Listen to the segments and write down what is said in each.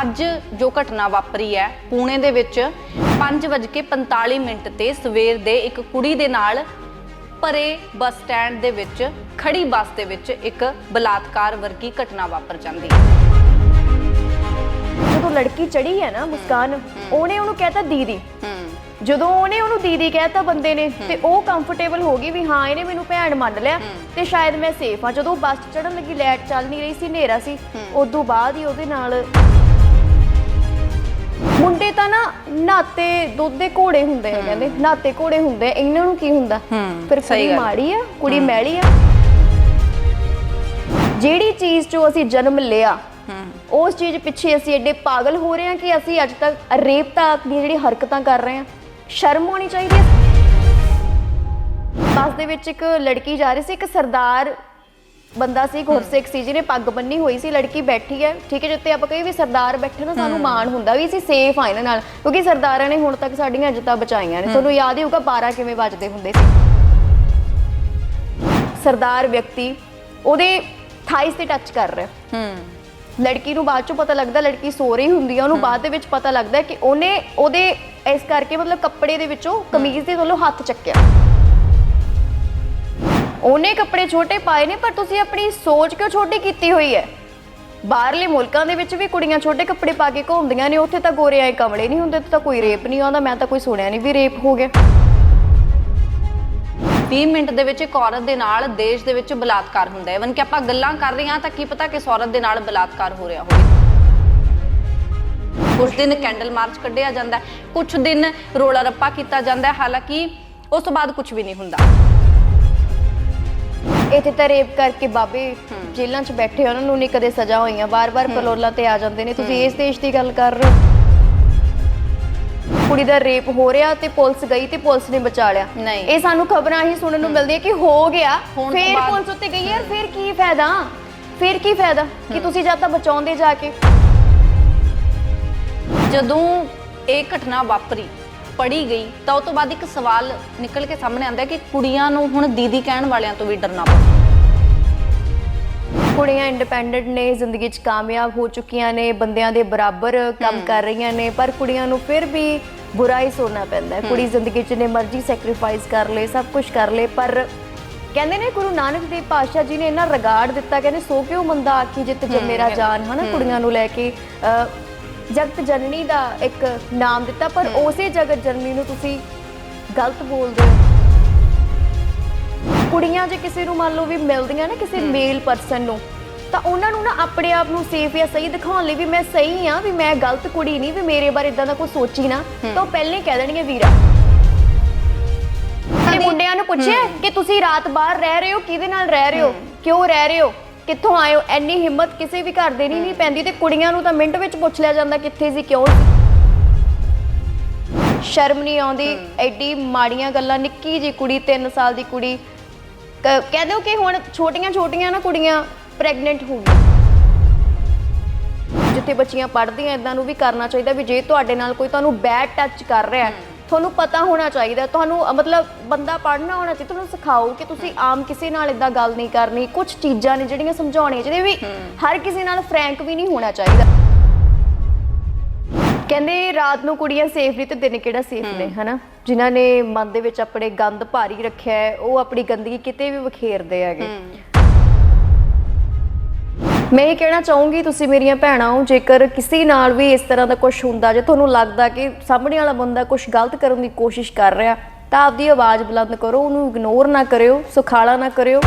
ਅੱਜ ਜੋ ਘਟਨਾ ਵਾਪਰੀ ਹੈ, ਪੂਣੇ ਦੇ ਵਿੱਚ 5:45 ਮਿੰਟ ਤੇ ਸਵੇਰ ਦੇ ਇੱਕ ਕੁੜੀ ਦੇ ਨਾਲ ਭਰੇ ਬੱਸ ਸਟੈਂਡ ਦੇ ਵਿੱਚ ਖੜੀ ਬੱਸ ਦੇ ਵਿੱਚ ਇੱਕ ਬਲਾਤਕਾਰ ਵਰਗੀ ਘਟਨਾ ਵਾਪਰ ਜਾਂਦੀ ਹੈ। ਜਦੋਂ ਲੜਕੀ ਚੜੀ ਹੈ ਨਾ ਮੁਸਕਾਨ, ਉਹਨੇ ਉਹਨੂੰ ਕਹਿਤਾ ਦੀਦੀ। ਜਦੋਂ ਉਹਨੇ ਉਹਨੂੰ ਦੀਦੀ ਕਹਿਤਾ ਬੰਦੇ ਨੇ, ਤੇ ਉਹ ਕੰਫਰਟੇਬਲ ਹੋ ਗਈ ਵੀ ਹਾਂ, ਇਹਨੇ ਮੈਨੂੰ ਭੈਣ ਮੰਨ ਲਿਆ ਤੇ ਸ਼ਾਇਦ ਮੈਂ ਸੇਫ ਆ ਜਦੋਂ ਬੱਸ ਚੜਨ ਲੱਗੀ ਲਾਈਟ ਚੱਲ ਨਹੀਂ ਰਹੀ ਸੀ, ਹਨੇਰਾ ਸੀ, ਉਦੋਂ ਬਾਅਦ ਹੀ ਉਹਦੇ ਨਾਲ ਮੁੰਡੇ ਤਾਂ ਨਾ ਨਾਤੇ ਦੁੱਧ ਦੇ ਘੋੜੇ ਹੁੰਦੇ ਆ ਕਹਿੰਦੇ ਨਾਤੇ ਘੋੜੇ ਹੁੰਦੇ ਆ, ਇਹਨਾਂ ਨੂੰ ਕੀ ਹੁੰਦਾ? ਹੂੰ, ਫਿਰ ਸਹੀ ਕੁੜੀ ਗੱਲ। ਮਾੜੀ ਆ ਕੁੜੀ ਮੈਲੀ ਆ। ਜਿਹੜੀ ਚੀਜ਼ 'ਚੋਂ ਅਸੀਂ ਜਨਮ ਲਿਆ ਹੂੰ। ਉਸ ਚੀਜ਼ ਪਿੱਛੇ ਅਸੀਂ ਐਡੇ ਪਾਗਲ ਹੋ ਰਹੇ ਹਾਂ ਕਿ ਅਸੀਂ ਅੱਜ ਤੱਕ ਰੇਪ ਤੱਕ ਦੀਆਂ ਜਿਹੜੀ ਹਰਕਤਾਂ ਕਰ ਰਹੇ ਹਾਂ ਸ਼ਰਮ ਹੋਣੀ ਚਾਹੀਦੀ ਹੈ ਬੱਸ ਦੇ ਵਿੱਚ ਇੱਕ ਲੜਕੀ ਜਾ ਰਹੀ ਸੀ ਇੱਕ ਸਰਦਾਰ ਬੰਦਾ ਸੀ ਗੁਰਸਿੱਖ ਸੀ ਜਿਹਨੇ ਪੱਗ ਬੰਨੀ ਹੋਈ ਸੀ ਲੜਕੀ ਬੈਠੀ ਹੈ ਠੀਕ ਹੈ ਜਿੱਤੇ ਆਪਾਂ ਕਹੀ ਵੀ ਸਰਦਾਰ ਬੈਠੇ ਨਾ ਸਾਨੂੰ ਮਾਣ ਹੁੰਦਾ ਵੀ ਅਸੀਂ ਸੇਫ ਆ ਇਹਨਾਂ ਨਾਲ ਕਿਉਂਕਿ ਸਰਦਾਰਾਂ ਨੇ ਹੁਣ ਤੱਕ ਸਾਡੀਆਂ ਇੱਜ਼ਤਾਂ ਬਚਾਈਆਂ ਨੇ। ਤੁਹਾਨੂੰ ਯਾਦ ਹੀ ਹੋਊਗਾ 12 ਕਿਵੇਂ ਵੱਜਦੇ ਹੁੰਦੇ ਸੀ। ਸਰਦਾਰ ਵਿਅਕਤੀ ਉਹਦੇ ਥਾਈਸ ਤੇ ਟੱਚ ਕਰ ਰਿਹਾ। ਹੂੰ ਲੜਕੀ ਨੂੰ ਬਾਅਦ ਚੋਂ ਪਤਾ ਲੱਗਦਾ ਲੜਕੀ ਸੋ ਰਹੀ ਹੁੰਦੀ ਆ ਉਹਨੂੰ ਬਾਅਦ ਦੇ ਵਿੱਚ ਪਤਾ ਲੱਗਦਾ ਕਿ ਉਹਨੇ ਉਹਦੇ ਇਸ ਕਰਕੇ ਮਤਲਬ ਕੱਪੜੇ ਦੇ ਵਿੱਚੋਂ ਕਮੀਜ਼ ਦੇ ਥੱਲੋਂ ਹੱਥ ਚੱਕਿਆ। ਉਹਨੇ ਕੱਪੜੇ ਛੋਟੇ ਪਾਏ ਨੇ, ਪਰ ਤੁਸੀਂ ਆਪਣੀ ਸੋਚ ਕਿਉਂ ਛੋਟੀ ਕੀਤੀ ਹੋਈ ਹੈ? ਬਾਹਰਲੇ ਮੁਲਕਾਂ ਦੇ ਵਿੱਚ ਵੀ ਕੁੜੀਆਂ ਛੋਟੇ ਕੱਪੜੇ ਪਾ ਕੇ ਘੁੰਮਦੀਆਂ ਨੇ, ਉੱਥੇ ਤਾਂ ਗੋਰੇ ਆਏ ਕਮਲੇ ਨਹੀਂ ਹੁੰਦੇ ਤਾਂ ਕੋਈ ਰੇਪ ਨਹੀਂ ਆਉਂਦਾ, ਮੈਂ ਤਾਂ ਕੋਈ ਸੁਣਿਆ ਨਹੀਂ ਵੀ ਰੇਪ ਹੋ ਗਿਆ। 20 ਮਿੰਟ ਦੇ ਵਿੱਚ ਇੱਕ ਔਰਤ ਦੇ ਨਾਲ ਦੇਸ਼ ਦੇ ਵਿੱਚ ਬਲਾਤਕਾਰ ਹੁੰਦਾ ਹੈ। ਇਵਨ ਕਿ ਆਪਾਂ ਗੱਲਾਂ ਕਰ ਰਹੇ ਹਾਂ ਤਾਂ ਕੀ ਪਤਾ ਕਿਸ ਔਰਤ ਦੇ ਨਾਲ ਬਲਾਤਕਾਰ ਹੋ ਰਿਹਾ ਹੋਵੇ। ਕੁਝ ਦਿਨ ਕੈਂਡਲ ਮਾਰਚ ਕੱਢਿਆ ਜਾਂਦਾ ਹੈ ਕੁਝ ਦਿਨ ਰੋਲਾ ਰੱਪਾ ਕੀਤਾ ਜਾਂਦਾ ਹਾਲਾਂਕਿ ਉਸ ਤੋਂ ਬਾਅਦ ਕੁਝ ਵੀ ਨਹੀਂ ਹੁੰਦਾ। ਇੱਥੇ ਤਾਂ ਰੇਪ ਕਰਕੇ ਬਾਬੇ ਜੇਲ੍ਹਾਂ 'ਚ ਬੈਠੇ ਉਹਨਾਂ ਨੂੰ ਨਹੀਂ ਕਦੇ ਸਜ਼ਾ ਹੋਈਆਂ ਬਾਰ-ਬਾਰ ਪਲੋਲਾਂ ਤੇ ਆ ਜਾਂਦੇ ਨੇ। ਤੁਸੀਂ ਇਸ ਦੇਸ਼ ਦੀ ਗੱਲ ਕਰ ਰਹੇ ਹੋ। ਕੁੜੀ ਦਾ ਰੇਪ ਹੋ ਰਿਹਾ ਤੇ ਪੁਲਿਸ ਗਈ ਤੇ ਪੁਲਿਸ ਨੇ ਬਚਾ ਲਿਆ। ਨਹੀਂ। ਇਹ ਸਾਨੂੰ ਖਬਰਾਂ ਹੀ ਸੁਣਨ ਨੂੰ ਮਿਲਦੀਆਂ ਕਿ ਹੋ ਗਿਆ। ਹੋਣ ਤੋਂ ਫਿਰ ਬਾਅਦ- ਪੁਲਿਸ ਉੱਤੇ ਗਈ ਯਾਰ ਫਿਰ ਕੀ ਫਾਇਦਾ? ਫਿਰ ਕੀ ਫਾਇਦਾ ਕਿ ਤੁਸੀਂ ਜਾਂ ਤਾਂ ਬਚਾਉਂਦੇ ਜਾ ਕੇ? ਜਦੋਂ ਇਹ ਘਟਨਾ ਵਾਪਰੀ ਪੜੀ ਗਈ ਤਾਂ ਉਸ ਤੋਂ ਬਾਅਦ ਇੱਕ ਸਵਾਲ ਨਿਕਲ ਕੇ ਸਾਹਮਣੇ ਆਉਂਦਾ ਕਿ ਕੁੜੀਆਂ ਨੂੰ ਹੁਣ ਦੀਦੀ ਕਹਿਣ ਵਾਲਿਆਂ ਤੋਂ ਵੀ ਡਰਨਾ ਪਊ। ਕੁੜੀਆਂ ਇੰਡੀਪੈਂਡੈਂਟ ਨੇ ਜ਼ਿੰਦਗੀ 'ਚ ਕਾਮਯਾਬ ਹੋ ਚੁੱਕੀਆਂ ਨੇ ਬੰਦਿਆਂ ਦੇ ਬਰਾਬਰ ਕੰਮ ਕਰ ਰਹੀਆਂ ਨੇ ਪਰ ਕੁੜੀਆਂ ਨੂੰ ਫਿਰ ਵੀ ਬੁਰਾ ਹੀ ਸੋਨਾ ਪੈਂਦਾ ਹੈ। ਕੁੜੀ ਜ਼ਿੰਦਗੀ 'ਚ ਨੇ ਮਰਜ਼ੀ ਸੈਕਰੀਫਾਈਸ ਕਰ ਲੇ ਸਭ ਕੁਝ ਕਰ ਲੇ ਪਰ ਕਹਿੰਦੇ ਨੇ ਗੁਰੂ ਨਾਨਕ ਦੇਵ ਪਾਤਸ਼ਾਹ ਜੀ ਨੇ ਇਹਨਾਂ ਰਗਾੜ ਦਿੱਤਾ ਕਹਿੰਦੇ ਸੋ ਕਿਉ ਮੰਦਾ ਆਖੀ ਜਿੱਤ ਜੇ ਮੇਰਾ ਜਾਨ ਹਨਾ ਕੁੜੀਆਂ ਨੂੰ ਲੈ ਕੇ। ਜਗਤ ਜਨਨੀ ਦਾ ਇੱਕ ਨਾਮ ਦਿੱਤਾ ਪਰ ਉਸੇ ਜਗਤ ਜਨਨੀ ਨੂੰ ਤੁਸੀਂ ਗਲਤ ਬੋਲਦੇ ਹੋ। ਕੁੜੀਆਂ ਜੇ ਕਿਸੇ ਨੂੰ ਮੰਨ ਲਓ ਵੀ ਮਿਲਦੀਆਂ ਨਾ ਕਿਸੇ ਮੇਲ ਪਰਸਨ ਨੂੰ ਤਾਂ ਉਹਨਾਂ ਨੂੰ ਨਾ ਆਪਣੇ ਆਪ ਨੂੰ ਸੇਫ ਜਾਂ ਸਹੀ ਦਿਖਾਉਣ ਲਈ ਵੀ ਮੈਂ ਸਹੀ ਆ ਵੀ ਮੈਂ ਗਲਤ ਕੁੜੀ ਨਹੀਂ ਵੀ ਮੇਰੇ ਬਾਰੇ ਇਦਾਂ ਦਾ ਕੋਈ ਸੋਚੀ ਨਾ ਤਾਂ ਉਹ ਪਹਿਲਾਂ ਹੀ ਕਹਿ ਦੇਣਗੇ ਵੀਰਾ। ਤੇ ਮੁੰਡਿਆਂ ਨੂੰ ਪੁੱਛਿਆ ਕਿ ਤੁਸੀਂ ਰਾਤ ਬਾਹਰ ਰਹਿ ਰਹੇ ਹੋ ਕਿਹਦੇ ਨਾਲ ਰਹਿ ਰਹੇ ਹੋ। ਕਿਉਂ ਰਹਿ ਰਹੇ ਹੋ? ਕਿੱਥੋਂ ਆਏ ਹੋ? ਐਨੀ ਹਿੰਮਤ ਕਿਸੇ ਵੀ ਘਰ ਦੇ ਨਹੀਂ ਨਹੀਂ ਪੈਂਦੀ ਤੇ ਕੁੜੀਆਂ ਨੂੰ ਤਾਂ ਮਿੰਟ ਵਿੱਚ ਪੁੱਛ ਲਿਆ ਜਾਂਦਾ ਕਿੱਥੇ ਸੀ ਕਿਉਂ ਸੀ? ਸ਼ਰਮ ਨਹੀਂ ਆਉਂਦੀ ਐਡੀ ਮਾੜੀਆਂ ਗੱਲਾਂ ਨਿੱਕੀ ਜੀ ਕੁੜੀ 3 ਸਾਲ ਦੀ ਕੁੜੀ। ਕਹਿ ਦਿਓ ਕਿ ਹੁਣ ਛੋਟੀਆਂ ਛੋਟੀਆਂ ਨਾ ਕੁੜੀਆਂ ਪ੍ਰੈਗਨੈਂਟ ਹੋ ਗਈਆਂ। ਜਿੱਥੇ ਬੱਚੀਆਂ ਪੜ੍ਹਦੀਆਂ ਇਦਾਂ ਨੂੰ ਵੀ ਕਰਨਾ ਚਾਹੀਦਾ ਵੀ ਜੇ ਤੁਹਾਡੇ ਨਾਲ ਕੋਈ ਤੁਹਾਨੂੰ ਬੈਡ ਟੱਚ ਕਰ ਰਿਹਾ ਹੈ, ਤੁਹਾਨੂੰ ਪਤਾ ਹੋਣਾ ਚਾਹੀਦਾ ਤੁਹਾਨੂੰ ਅ, ਮਤਲਬ ਬੰਦਾ ਪੜ੍ਹਨਾ ਹੋਣਾ ਚਾਹੀਦਾ ਤੁਹਾਨੂੰ ਸਿਖਾਓ ਕਿ ਤੁਸੀਂ ਆਮ ਕਿਸੇ ਨਾਲ ਇਦਾਂ ਗੱਲ ਨਹੀਂ ਕਰਨੀ ਕੁਝ ਚੀਜ਼ਾਂ ਨੇ ਜਿਹੜੀਆਂ ਸਮਝਾਉਣੀਆਂ ਚਾਹੀਦੀਆਂ ਵੀ ਹਰ ਕਿਸੇ ਨਾਲ ਫਰੈਂਕ ਵੀ ਨਹੀਂ ਹੋਣਾ ਚਾਹੀਦਾ। ਕਹਿੰਦੇ ਰਾਤ ਨੂੰ ਕੁੜੀਆਂ ਸੇਫ ਨਹੀਂ ਤੇ ਦਿਨ ਕਿਹੜਾ ਸੇਫ ਨੇ ਹਨਾ? ਜਿਨ੍ਹਾਂ ਨੇ ਮਨ ਦੇ ਵਿੱਚ ਆਪਣੇ ਗੰਦ ਭਾਰੀ ਰੱਖਿਆ ਹੈ ਉਹ ਆਪਣੀ ਗੰਦਗੀ ਕਿਤੇ ਵੀ ਵਖੇਰਦੇ ਹੈਗੇ। ਮੈਂ ਇਹ ਕਹਿਣਾ ਚਾਹੂੰਗੀ, ਤੁਸੀਂ ਮੇਰੀਆਂ ਭੈਣਾਂ ਹੋ, ਜੇਕਰ ਕਿਸੇ ਨਾਲ ਵੀ ਇਸ ਤਰ੍ਹਾਂ ਦਾ ਕੁਝ ਹੁੰਦਾ, ਜੇ ਤੁਹਾਨੂੰ ਲੱਗਦਾ ਕਿ ਸਾਹਮਣੇ ਵਾਲਾ ਬੰਦਾ ਕੁਝ ਗਲਤ ਕਰਨ ਦੀ ਕੋਸ਼ਿਸ਼ ਕਰ ਰਿਹਾ, ਤਾਂ ਆਪਦੀ ਆਵਾਜ਼ ਬੁਲੰਦ ਕਰੋ, ਉਹਨੂੰ ਇਗਨੋਰ ਨਾ ਕਰਿਓ, ਸੁਖਾਲਾ ਨਾ ਕਰਿਓ।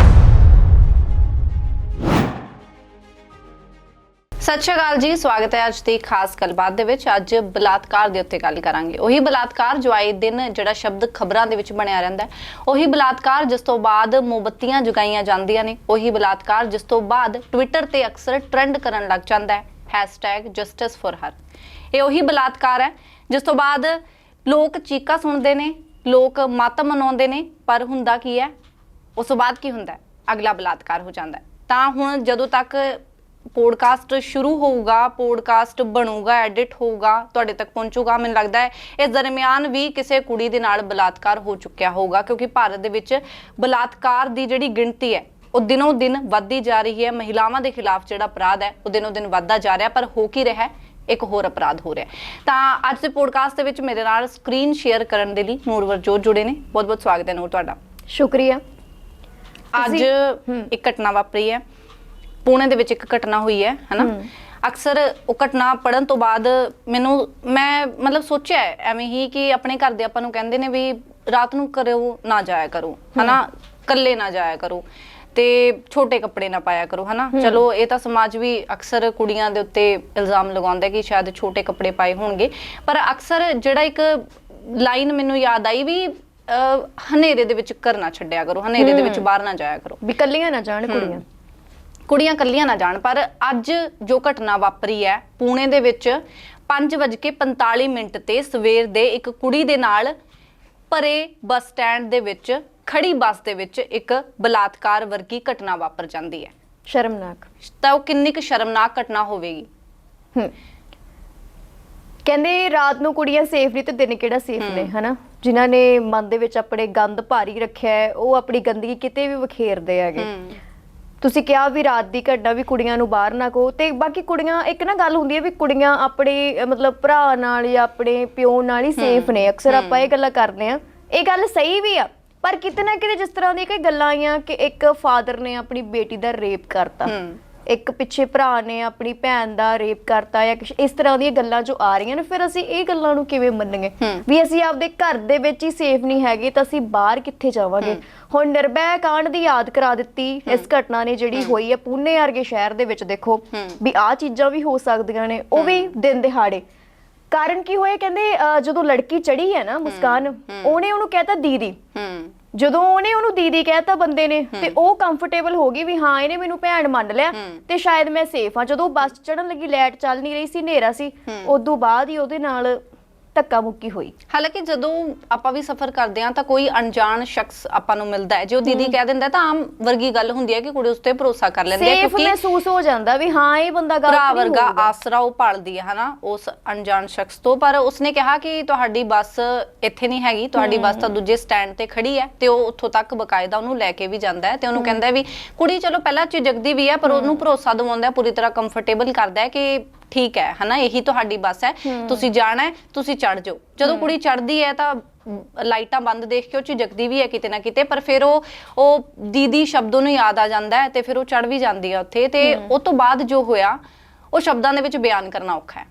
ਸਤਿ ਸ਼੍ਰੀ ਅਕਾਲ ਜੀ, ਸਵਾਗਤ ਹੈ ਅੱਜ ਦੀ ਖਾਸ ਗੱਲਬਾਤ ਦੇ ਵਿੱਚ। ਅੱਜ ਬਲਾਤਕਾਰ ਦੇ ਉੱਤੇ ਗੱਲ ਕਰਾਂਗੇ। ਉਹੀ ਬਲਾਤਕਾਰ ਜੋ ਆਏ ਦਿਨ ਜਿਹੜਾ ਸ਼ਬਦ ਖਬਰਾਂ ਦੇ ਵਿੱਚ ਬਣਿਆ ਰਹਿੰਦਾ ਹੈ, ਉਹੀ ਬਲਾਤਕਾਰ ਜਿਸ ਤੋਂ ਬਾਅਦ ਮੋਮਬੱਤੀਆਂ ਜਗਾਈਆਂ ਜਾਂਦੀਆਂ ਨੇ, ਉਹੀ ਬਲਾਤਕਾਰ ਜਿਸ ਤੋਂ ਬਾਅਦ ਟਵਿੱਟਰ ਤੇ ਅਕਸਰ ਟ੍ਰੈਂਡ ਕਰਨ ਲੱਗ ਜਾਂਦਾ ਹੈ #justice4her ਇਹ ਉਹੀ ਬਲਾਤਕਾਰ ਹੈ, ਜਿਸ ਤੋਂ ਬਾਅਦ ਲੋਕ ਚੀਕਾਂ ਸੁਣਦੇ ਨੇ, ਲੋਕ ਮਾਤਮ ਮਨਾਉਂਦੇ ਨੇ, ਪਰ ਹੁੰਦਾ ਕੀ ਹੈ, ਉਸ ਤੋਂ ਬਾਅਦ ਕੀ ਹੁੰਦਾ ਹੈ? ਅਗਲਾ ਬਲਾਤਕਾਰ ਹੋ ਜਾਂਦਾ ਹੈ। ਤਾਂ ਹੁਣ ਜਦੋਂ ਤੱਕ ਪੋਡਕਾਸਟ ਸ਼ੁਰੂ ਹੋਊਗਾ ਪੋਡਕਾਸਟ ਬਣੂਗਾ ਐਡਿਟ ਹੋਊਗਾ ਤੁਹਾਡੇ ਤੱਕ ਪਹੁੰਚੂਗਾ। ਮੈਨੂੰ ਲੱਗਦਾ ਹੈ ਇਸ ਦਰਮਿਆਨ ਵੀ ਕਿਸੇ ਕੁੜੀ ਦੇ ਨਾਲ ਬਲਾਤਕਾਰ ਹੋ ਚੁੱਕਿਆ ਹੋਊਗਾ ਕਿਉਂਕਿ ਭਾਰਤ ਦੇ ਵਿੱਚ ਬਲਾਤਕਾਰ ਦੀ ਜਿਹੜੀ ਗਿਣਤੀ ਹੈ ਉਹ ਦਿਨੋਂ ਦਿਨ ਵੱਧਦੀ ਜਾ ਰਹੀ ਹੈ। ਮਹਿਲਾਵਾਂ ਦੇ ਖਿਲਾਫ ਜਿਹੜਾ ਅਪਰਾਧ ਹੈ ਉਹ ਦਿਨੋਂ ਦਿਨ ਵੱਧਦਾ ਜਾ ਰਿਹਾ ਪਰ ਹੋ ਕੀ ਰਿਹਾ ਹੈ? ਇੱਕ ਹੋਰ ਅਪਰਾਧ ਹੋ ਰਿਹਾ। ਤਾਂ ਅੱਜ ਦੇ ਪੋਡਕਾਸਟ ਦੇ ਵਿੱਚ ਮੇਰੇ ਨਾਲ ਸਕਰੀਨ ਸ਼ੇਅਰ ਕਰਨ ਦੇ ਲਈ ਨੂਰਵਰ ਜੋਤ ਜੁੜੇ ਨੇ। ਬਹੁਤ ਬਹੁਤ ਸਵਾਗਤ ਹੈ ਨੂਰ ਤੁਹਾਡਾ। ਸ਼ੁਕਰੀਆ। ਅੱਜ। ਇੱਕ ਘਟਨਾ ਵਾਪਰੀ ਹੈ। ਪੁਣੇ ਦੇ ਵਿੱਚ ਇੱਕ ਘਟਨਾ ਹੋਈ ਹੈ ਹਨਾ। ਅਕਸਰ ਉਹ ਘਟਨਾ ਪੜਨ ਤੋਂ ਬਾਅਦ ਮੈਨੂੰ ਮੈਂ ਮਤਲਬ ਸੋਚਿਆ ਐਵੇਂ ਹੀ ਕਿ ਆਪਣੇ ਘਰ ਦੇ ਆਪਾਂ ਨੂੰ ਕਹਿੰਦੇ ਨੇ ਵੀ ਰਾਤ ਨੂੰ ਕਰਿਓ ਨਾ ਜਾਇਆ ਕਰੋ ਹਨਾ? ਇਕੱਲੇ ਨਾ ਜਾਇਆ ਕਰੋ ਤੇ ਛੋਟੇ ਕੱਪੜੇ ਨਾ ਪਾਇਆ ਕਰੋ ਹਨਾ? ਚਲੋ ਇਹ ਤਾਂ ਸਮਾਜ ਵੀ ਅਕਸਰ ਕੁੜੀਆਂ ਦੇ ਉੱਤੇ ਇਲਜ਼ਾਮ ਲਗਾਉਂਦਾ ਕਿ ਸ਼ਾਇਦ ਛੋਟੇ ਕੱਪੜੇ ਪਾਏ ਹੋਣਗੇ। ਪਰ ਅਕਸਰ ਜਿਹੜਾ ਇੱਕ ਲਾਈਨ ਮੈਨੂੰ ਯਾਦ ਆਈ ਵੀ ਹਨੇਰੇ ਦੇ ਵਿੱਚ ਘਰ ਨਾ ਛੱਡਿਆ ਕਰੋ ਹਨੇਰੇ ਦੇ ਵਿੱਚ ਬਾਹਰ ਨਾ ਜਾਇਆ ਕਰੋ। ਵੀ ਕੱਲੀਆਂ ਨਾ ਜਾਣ ਕੁੜੀਆਂ। ਕੁੜੀਆਂ ਕੱਲੀਆਂ ਨਾ ਜਾਣ। ਪਰ ਅੱਜ ਜੋ ਘਟਨਾ ਵਾਪਰੀ ਹੈ ਪੂਣੇ ਦੇ ਵਿੱਚ 5:45 ਮਿੰਟ ਤੇ ਸਵੇਰ ਦੇ ਇੱਕ ਕੁੜੀ ਦੇ ਨਾਲ ਭਰੇ ਬੱਸ ਸਟੈਂਡ ਦੇ ਵਿੱਚ ਖੜੀ ਬੱਸ ਦੇ ਵਿੱਚ ਇੱਕ ਬਲਾਤਕਾਰ ਵਰਗੀ ਘਟਨਾ ਵਾਪਰ ਜਾਂਦੀ ਹੈ। ਸ਼ਰਮਨਾਕ। ਤਾਂ ਉਹ ਕਿੰਨੀ ਕੁ ਸ਼ਰਮਨਾਕ ਘਟਨਾ ਹੋਵੇਗੀ? ਹੂੰ। ਕਹਿੰਦੇ ਰਾਤ ਨੂੰ ਕੁੜੀਆਂ ਸੇਫ ਨਹੀਂ ਤੇ ਦਿਨ ਕਿਹੜਾ ਸੇਫ ਨੇ ਹਨਾ? ਜਿਨ੍ਹਾਂ ਨੇ ਮਨ ਦੇ ਵਿੱਚ ਆਪਣੇ ਗੰਦ ਭਾਰੀ ਰੱਖਿਆ ਹੈ ਉਹ ਆਪਣੀ ਗੰਦਗੀ ਕਿਤੇ ਵੀ ਵਖੇਰਦੇ ਹੈਗੇ। ਤੁਸੀਂ ਕਿਹਾ ਵੀ ਰਾਤ ਦੀ ਘਟਨਾ ਵੀ ਕੁੜੀਆਂ ਨੂੰ ਬਾਹਰ ਨਾ ਕਹੋ ਤੇ ਬਾਕੀ ਕੁੜੀਆਂ ਇੱਕ ਨਾ ਗੱਲ ਹੁੰਦੀ ਹੈ ਵੀ ਕੁੜੀਆਂ ਆਪਣੇ ਮਤਲਬ ਭਰਾ ਨਾਲ ਜਾਂ ਆਪਣੇ ਪਿਓ ਨਾਲ ਹੀ ਸੇਫ ਨੇ। ਅਕਸਰ ਆਪਾਂ ਇਹ ਗੱਲਾਂ ਕਰਦੇ ਆ ਇਹ ਗੱਲ ਸਹੀ ਵੀ ਆ ਪਰ ਕਿਤੇ ਨਾ ਕਿਤੇ ਜਿਸ ਤਰ੍ਹਾਂ ਦੀ ਕਈ ਗੱਲਾਂ ਆਈਆਂ ਕਿ ਇੱਕ ਫਾਦਰ ਨੇ ਆਪਣੀ ਬੇਟੀ ਦਾ ਰੇਪ ਕਰਤਾ। ਹੂੰ। ਇੱਕ ਪਿੱਛੇ ਭਰਾ ਨੇ ਆਪਣੀ ਭੈਣ ਦਾ ਰੇਪ ਕਰਤਾ ਜਾਂ ਕੁਛ ਇਸ ਤਰ੍ਹਾਂ ਦੀਆਂ ਗੱਲਾਂ ਜੋ ਆ ਰਹੀਆਂ ਨੇ ਫਿਰ ਅਸੀਂ ਇਹ ਗੱਲਾਂ ਨੂੰ ਕਿਵੇਂ ਮੰਨਾਂਗੇ। ਵੀ ਅਸੀਂ ਆਪਦੇ ਘਰ ਦੇ ਵਿੱਚ ਹੀ ਸੇਫ ਨਹੀਂ ਹੈਗੇ ਤਾਂ ਅਸੀਂ ਬਾਹਰ ਕਿੱਥੇ ਜਾਵਾਂਗੇ? ਹੁਣ ਨਿਰਭੈ ਕਾਂਡ ਦੀ ਯਾਦ ਕਰਾ ਦਿੱਤੀ ਇਸ ਘਟਨਾ ਨੇ ਜਿਹੜੀ ਹੋਈ ਹੈ ਪੂਨੇ ਵਰਗੇ ਸ਼ਹਿਰ ਦੇ ਵਿੱਚ ਦੇਖੋ। ਵੀ ਆਹ ਚੀਜ਼ਾਂ ਵੀ ਹੋ ਸਕਦੀਆਂ ਨੇ ਉਹ ਵੀ ਦਿਨ ਦਿਹਾੜੇ। ਕਾਰਨ ਕੀ ਹੋਇਆ? ਕਹਿੰਦੇ ਜਦੋਂ ਲੜਕੀ ਚੜੀ ਹੈ ਨਾ ਮੁਸਕਾਨ ਉਹਨੇ ਉਹਨੂੰ ਕਹਿਤਾ ਦੀਦੀ। ਜਦੋਂ ਉਹਨੇ ਉਹਨੂੰ ਦੀਦੀ ਕਹਿਤਾ ਬੰਦੇ ਨੇ ਤੇ ਉਹ ਕੰਫਰਟੇਬਲ ਹੋ ਗਈ ਵੀ ਹਾਂ ਇਹਨੇ ਮੈਨੂੰ ਭੈਣ ਮੰਨ ਲਿਆ ਤੇ ਸ਼ਾਇਦ ਮੈਂ ਸੇਫ ਹਾਂ। ਜਦੋਂ ਬੱਸ ਚੜਨ ਲੱਗੀ ਲਾਈਟ ਚੱਲ ਨਹੀਂ ਰਹੀ ਸੀ ਹਨੇਰਾ ਸੀ ਉਦੋਂ ਬਾਅਦ ਹੀ ਉਹਦੇ ਨਾਲ ਧੱਕਾ ਮੁੱਕੀ ਹੋਈ। ਹਾਲਾਂਕਿ ਜਦੋਂ ਆਪਾਂ ਵੀ ਸਫ਼ਰ ਕਰਦੇ ਹਾਂ ਤਾਂ ਕੋਈ ਅਣਜਾਣ ਸ਼ਖਸ ਆਪਾਂ ਨੂੰ ਮਿਲਦਾ ਹੈ। ਜੋ ਦੀਦੀ ਕਹਿ ਦਿੰਦਾ ਤਾਂ ਆਮ ਵਰਗੀ ਗੱਲ ਹੁੰਦੀ ਹੈ ਕਿ ਕੁੜੀ ਉਸ ਤੇ ਭਰੋਸਾ ਕਰ ਲੈਂਦੀ ਹੈ ਸੇਫ ਕਿਉਂਕਿ ਮਹਿਸੂਸ ਹੋ ਜਾਂਦਾ ਵੀ ਹਾਂ ਇਹ ਬੰਦਾ ਗਲਤ ਭਰਾ ਨਹੀਂ ਵਰਗਾ ਹੋਊਗਾ। ਆਸਰਾ ਉਹ ਭਾਲਦੀ ਹੈ ਹਨਾ ਉਸ ਅਣਜਾਣ ਸ਼ਖਸ ਤੋਂ। ਪਰ ਉਸਨੇ ਕਿਹਾ ਕਿ ਤੁਹਾਡੀ ਬੱਸ ਇੱਥੇ ਨਹੀਂ ਹੈਗੀ ਤੁਹਾਡੀ ਬੱਸ ਤਾਂ ਦੂਜੇ ਸਟੈਂਡ ਤੇ ਖੜੀ ਹੈ ਤੇ ਉਹ ਉੱਥੋਂ ਤੱਕ ਬਕਾਇਦਾ ਉਹਨੂੰ ਲੈ ਕੇ ਵੀ ਜਾਂਦਾ ਹੈ ਤੇ ਉਹਨੂੰ ਕਹਿੰਦਾ ਹੈ ਵੀ ਕੁੜੀ ਚਲੋ ਪਹਿਲਾਂ ਝਿਜਕਦੀ ਵੀ ਹੈ ਪਰ ਉਹਨੂੰ ਭਰੋਸਾ ਦਿਵਾਉਂਦਾ ਹੈ ਪੂਰੀ ਤਰ੍ਹਾਂ ਕੰਫਰਟੇਬਲ ਕਰਦਾ ਹੈ ਕਿ ਠੀਕ ਹੈ ਹਨਾ? ਇਹੀ ਤੁਹਾਡੀ ਬੱਸ ਹੈ। ਤੁਸੀਂ ਜਾਣਾ ਹੈ ਤੁਸੀਂ ਚੜ ਜਾਓ। ਜਦੋਂ ਕੁੜੀ ਚੜਦੀ ਹੈ ਤਾਂ ਲਾਈਟਾਂ ਬੰਦ ਦੇਖ ਕੇ ਉਹ ਝਿਜਕਦੀ ਵੀ ਹੈ ਕਿਤੇ ਨਾ ਕਿਤੇ ਪਰ ਫਿਰ ਉਹ ਉਹ ਦੀਦੀ ਸ਼ਬਦ ਨੂੰ ਯਾਦ ਆ ਜਾਂਦਾ ਹੈ ਤੇ ਫਿਰ ਉਹ ਚੜ ਵੀ ਜਾਂਦੀ ਹੈ ਉੱਥੇ ਤੇ ਉਸ ਤੋਂ ਬਾਅਦ ਜੋ ਹੋਇਆ ਉਹ ਸ਼ਬਦਾਂ ਦੇ ਵਿੱਚ ਬਿਆਨ ਕਰਨਾ ਔਖਾ ਹੈ।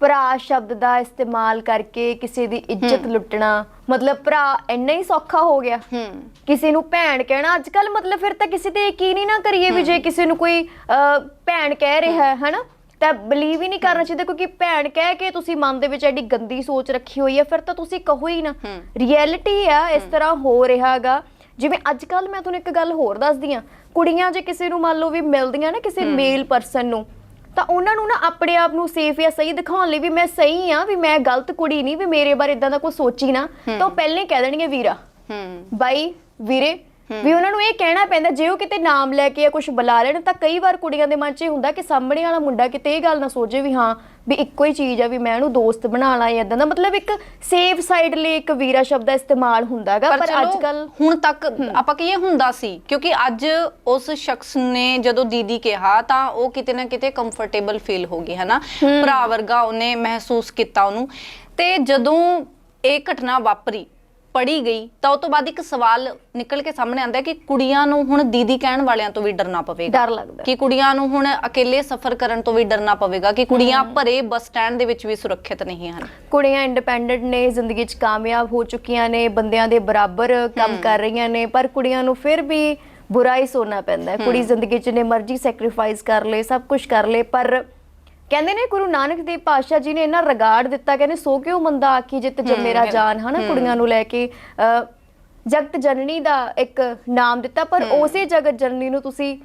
ਭਰਾ ਸ਼ਬਦ ਦਾ ਇਸਤੇਮਾਲ ਕਰਕੇ ਕਿਸੇ ਦੀ ਇੱਜ਼ਤ ਲੁੱਟਣਾ ਮਤਲਬ ਭਰਾ ਇੰਨਾ ਹੀ ਸੌਖਾ ਹੋ ਗਿਆ। ਹੂੰ। ਕਿਸੇ ਨੂੰ ਭੈਣ ਕਹਿਣਾ ਅੱਜ ਕੱਲ ਮਤਲਬ ਫਿਰ ਤਾਂ ਕਿਸੇ ਤੇ ਯਕੀਨ ਹੀ ਨਾ ਕਰੀਏ ਵੀ ਜੇ ਕਿਸੇ ਨੂੰ ਕੋਈ ਭੈਣ ਕਹਿ ਰਿਹਾ ਹੈ ਹਨਾ? ਤਾਂ ਬਲੀਵ ਹੀ ਨਹੀਂ ਕਰਨਾ ਚਾਹੀਦਾ ਕਿਉਂਕਿ ਭੈਣ ਕਹਿ ਕੇ ਤੁਸੀਂ ਮਨ ਦੇ ਵਿੱਚ ਐਡੀ ਗੰਦੀ ਸੋਚ ਰੱਖੀ ਹੋਈ ਹੈ ਫਿਰ ਤਾਂ ਤੁਸੀਂ ਕਹੋ ਹੀ ਨਾ। ਰਿਐਲਿਟੀ ਆ ਇਸ ਤਰ੍ਹਾਂ ਹੋ ਰਿਹਾਗਾ ਜਿਵੇਂ ਅੱਜ ਕੱਲ ਮੈਂ ਤੁਹਾਨੂੰ ਇੱਕ ਗੱਲ ਹੋਰ ਦੱਸਦੀ ਆ। ਕੁੜੀਆਂ ਜੇ ਕਿਸੇ ਨੂੰ ਮੰਨ ਲਓ ਵੀ ਮਿਲਦੀਆਂ ਨਾ ਕਿਸੇ ਮੇਲ ਪਰਸਨ ਨੂੰ ਤਾਂ ਉਹਨਾਂ ਨੂੰ ਨਾ ਆਪਣੇ ਆਪ ਨੂੰ ਸੇਫ ਜਾਂ ਸਹੀ ਦਿਖਾਉਣ ਲਈ ਵੀ ਮੈਂ ਸਹੀ ਆ ਵੀ ਮੈਂ ਗਲਤ ਕੁੜੀ ਨਹੀਂ ਵੀ ਮੇਰੇ ਬਾਰੇ ਇਦਾਂ ਦਾ ਕੋਈ ਸੋਚੀ ਨਾ ਤਾਂ ਉਹ ਪਹਿਲਾਂ ਕਹਿ ਦੇਣਗੇ ਵੀਰਾ ਹੂੰ। ਬਾਈ ਵੀਰੇ ਵੀ ਉਹਨਾਂ ਨੂੰ ਇਹ ਕਹਿਣਾ ਪੈਂਦਾ ਜੇ ਉਹ ਕਿਤੇ ਨਾਮ ਲੈ ਕੇ ਜਾਂ ਕੁਝ ਬੁਲਾ ਲੈਣ ਤਾਂ ਕਈ ਵਾਰ ਕੁੜੀਆਂ ਦੇ ਮਨ 'ਚ ਇਹ ਹੁੰਦਾ ਕਿ ਸਾਹਮਣੇ ਵਾਲਾ ਮੁੰਡਾ ਕਿਤੇ ਇਹ ਗੱਲ ਨਾ ਸੋਚੇ ਵੀ ਹਾਂ ਵੀ ਇੱਕੋ ਹੀ ਚੀਜ਼ ਆ ਵੀ ਮੈਂ ਉਹਨੂੰ ਦੋਸਤ ਬਣਾ ਲਾਂ ਜਾਂ ਇਦਾਂ ਦਾ। ਮਤਲਬ ਇੱਕ ਸੇਫ ਸਾਈਡ ਲਈ ਇੱਕ ਵੀਰਾ ਸ਼ਬਦ ਦਾ ਇਸਤੇਮਾਲ ਹੁੰਦਾਗਾ ਪਰ ਅੱਜ ਕੱਲ ਹੁਣ ਤੱਕ ਆਪਾਂ ਕਹੀਏ ਹੁੰਦਾ ਸੀ ਕਿਉਂਕਿ ਅੱਜ ਉਸ ਸ਼ਖਸ ਨੇ ਜਦੋਂ ਦੀਦੀ ਕਿਹਾ ਤਾਂ ਉਹ ਕਿਤੇ ਨਾ ਕਿਤੇ ਕੰਫਰਟੇਬਲ ਫੀਲ ਹੋ ਗਈ ਹਨਾ? ਭਰਾ ਵਰਗਾ ਉਹਨੇ ਮਹਿਸੂਸ ਕੀਤਾ ਉਹਨੂੰ। ਤੇ ਜਦੋਂ ਇਹ ਘਟਨਾ ਵਾਪਰੀ ਪੜੀ ਗਈ ਤਾਂ ਉਸ ਤੋਂ ਬਾਅਦ ਇੱਕ ਸਵਾਲ ਨਿਕਲ ਕੇ ਸਾਹਮਣੇ ਆਉਂਦਾ ਕਿ ਕੁੜੀਆਂ ਨੂੰ ਹੁਣ ਦੀਦੀ ਕਹਿਣ ਵਾਲਿਆਂ ਤੋਂ ਵੀ ਡਰਨਾ ਪਵੇਗਾ। ਡਰ ਲੱਗਦਾ ਕਿ ਕੁੜੀਆਂ ਨੂੰ ਹੁਣ ਇਕੱਲੇ ਸਫ਼ਰ ਕਰਨ ਤੋਂ ਵੀ ਡਰਨਾ ਪਵੇਗਾ ਕਿ ਕੁੜੀਆਂ ਭਰੇ ਬੱਸ ਸਟੈਂਡ ਦੇ ਵਿੱਚ ਵੀ ਸੁਰੱਖਿਅਤ ਨਹੀਂ ਹਨ। ਕੁੜੀਆਂ ਇੰਡੀਪੈਂਡੈਂਟ ਨੇ ਜ਼ਿੰਦਗੀ 'ਚ ਕਾਮਯਾਬ ਹੋ ਚੁੱਕੀਆਂ ਨੇ ਬੰਦਿਆਂ ਦੇ ਬਰਾਬਰ ਕੰਮ ਕਰ ਰਹੀਆਂ ਨੇ ਪਰ ਕੁੜੀਆਂ ਨੂੰ ਫਿਰ ਵੀ ਬੁਰਾ ਹੀ ਸੋਨਾ ਪੈਂਦਾ ਹੈ। ਕੁੜੀ ਜ਼ਿੰਦਗੀ 'ਚ ਨੇ ਮਰਜ਼ੀ ਸੈਕਰੀਫਾਈਸ ਕਰ ਲੇ ਸਭ ਕੁਝ ਕਰ ਲੇ ਪਰ ਕਹਿੰਦੇ ਨੇ ਗੁਰੂ ਨਾਨਕ ਦੇਵ ਪਾਤਸ਼ਾਹ ਜੀ ਨੇ ਇਹਨਾਂ ਰਗਾੜ ਦਿੱਤਾ ਕਹਿੰਦੇ ਸੋ ਕਿਉ ਮੰਦਾ ਆਖੀ ਜਿਤ ਜਮੇਰਾ ਜਾਨ ਹਨਾ ਕੁੜੀਆਂ ਨੂੰ ਲੈ ਕੇ ਅਹ, ਜਗਤ ਜਨਨੀ ਦਾ ਇੱਕ ਨਾਮ ਦਿੱਤਾ ਪਰ ਉਸੇ ਜਗਤ ਜਨਨੀ ਨੂੰ ਤੁਸੀਂ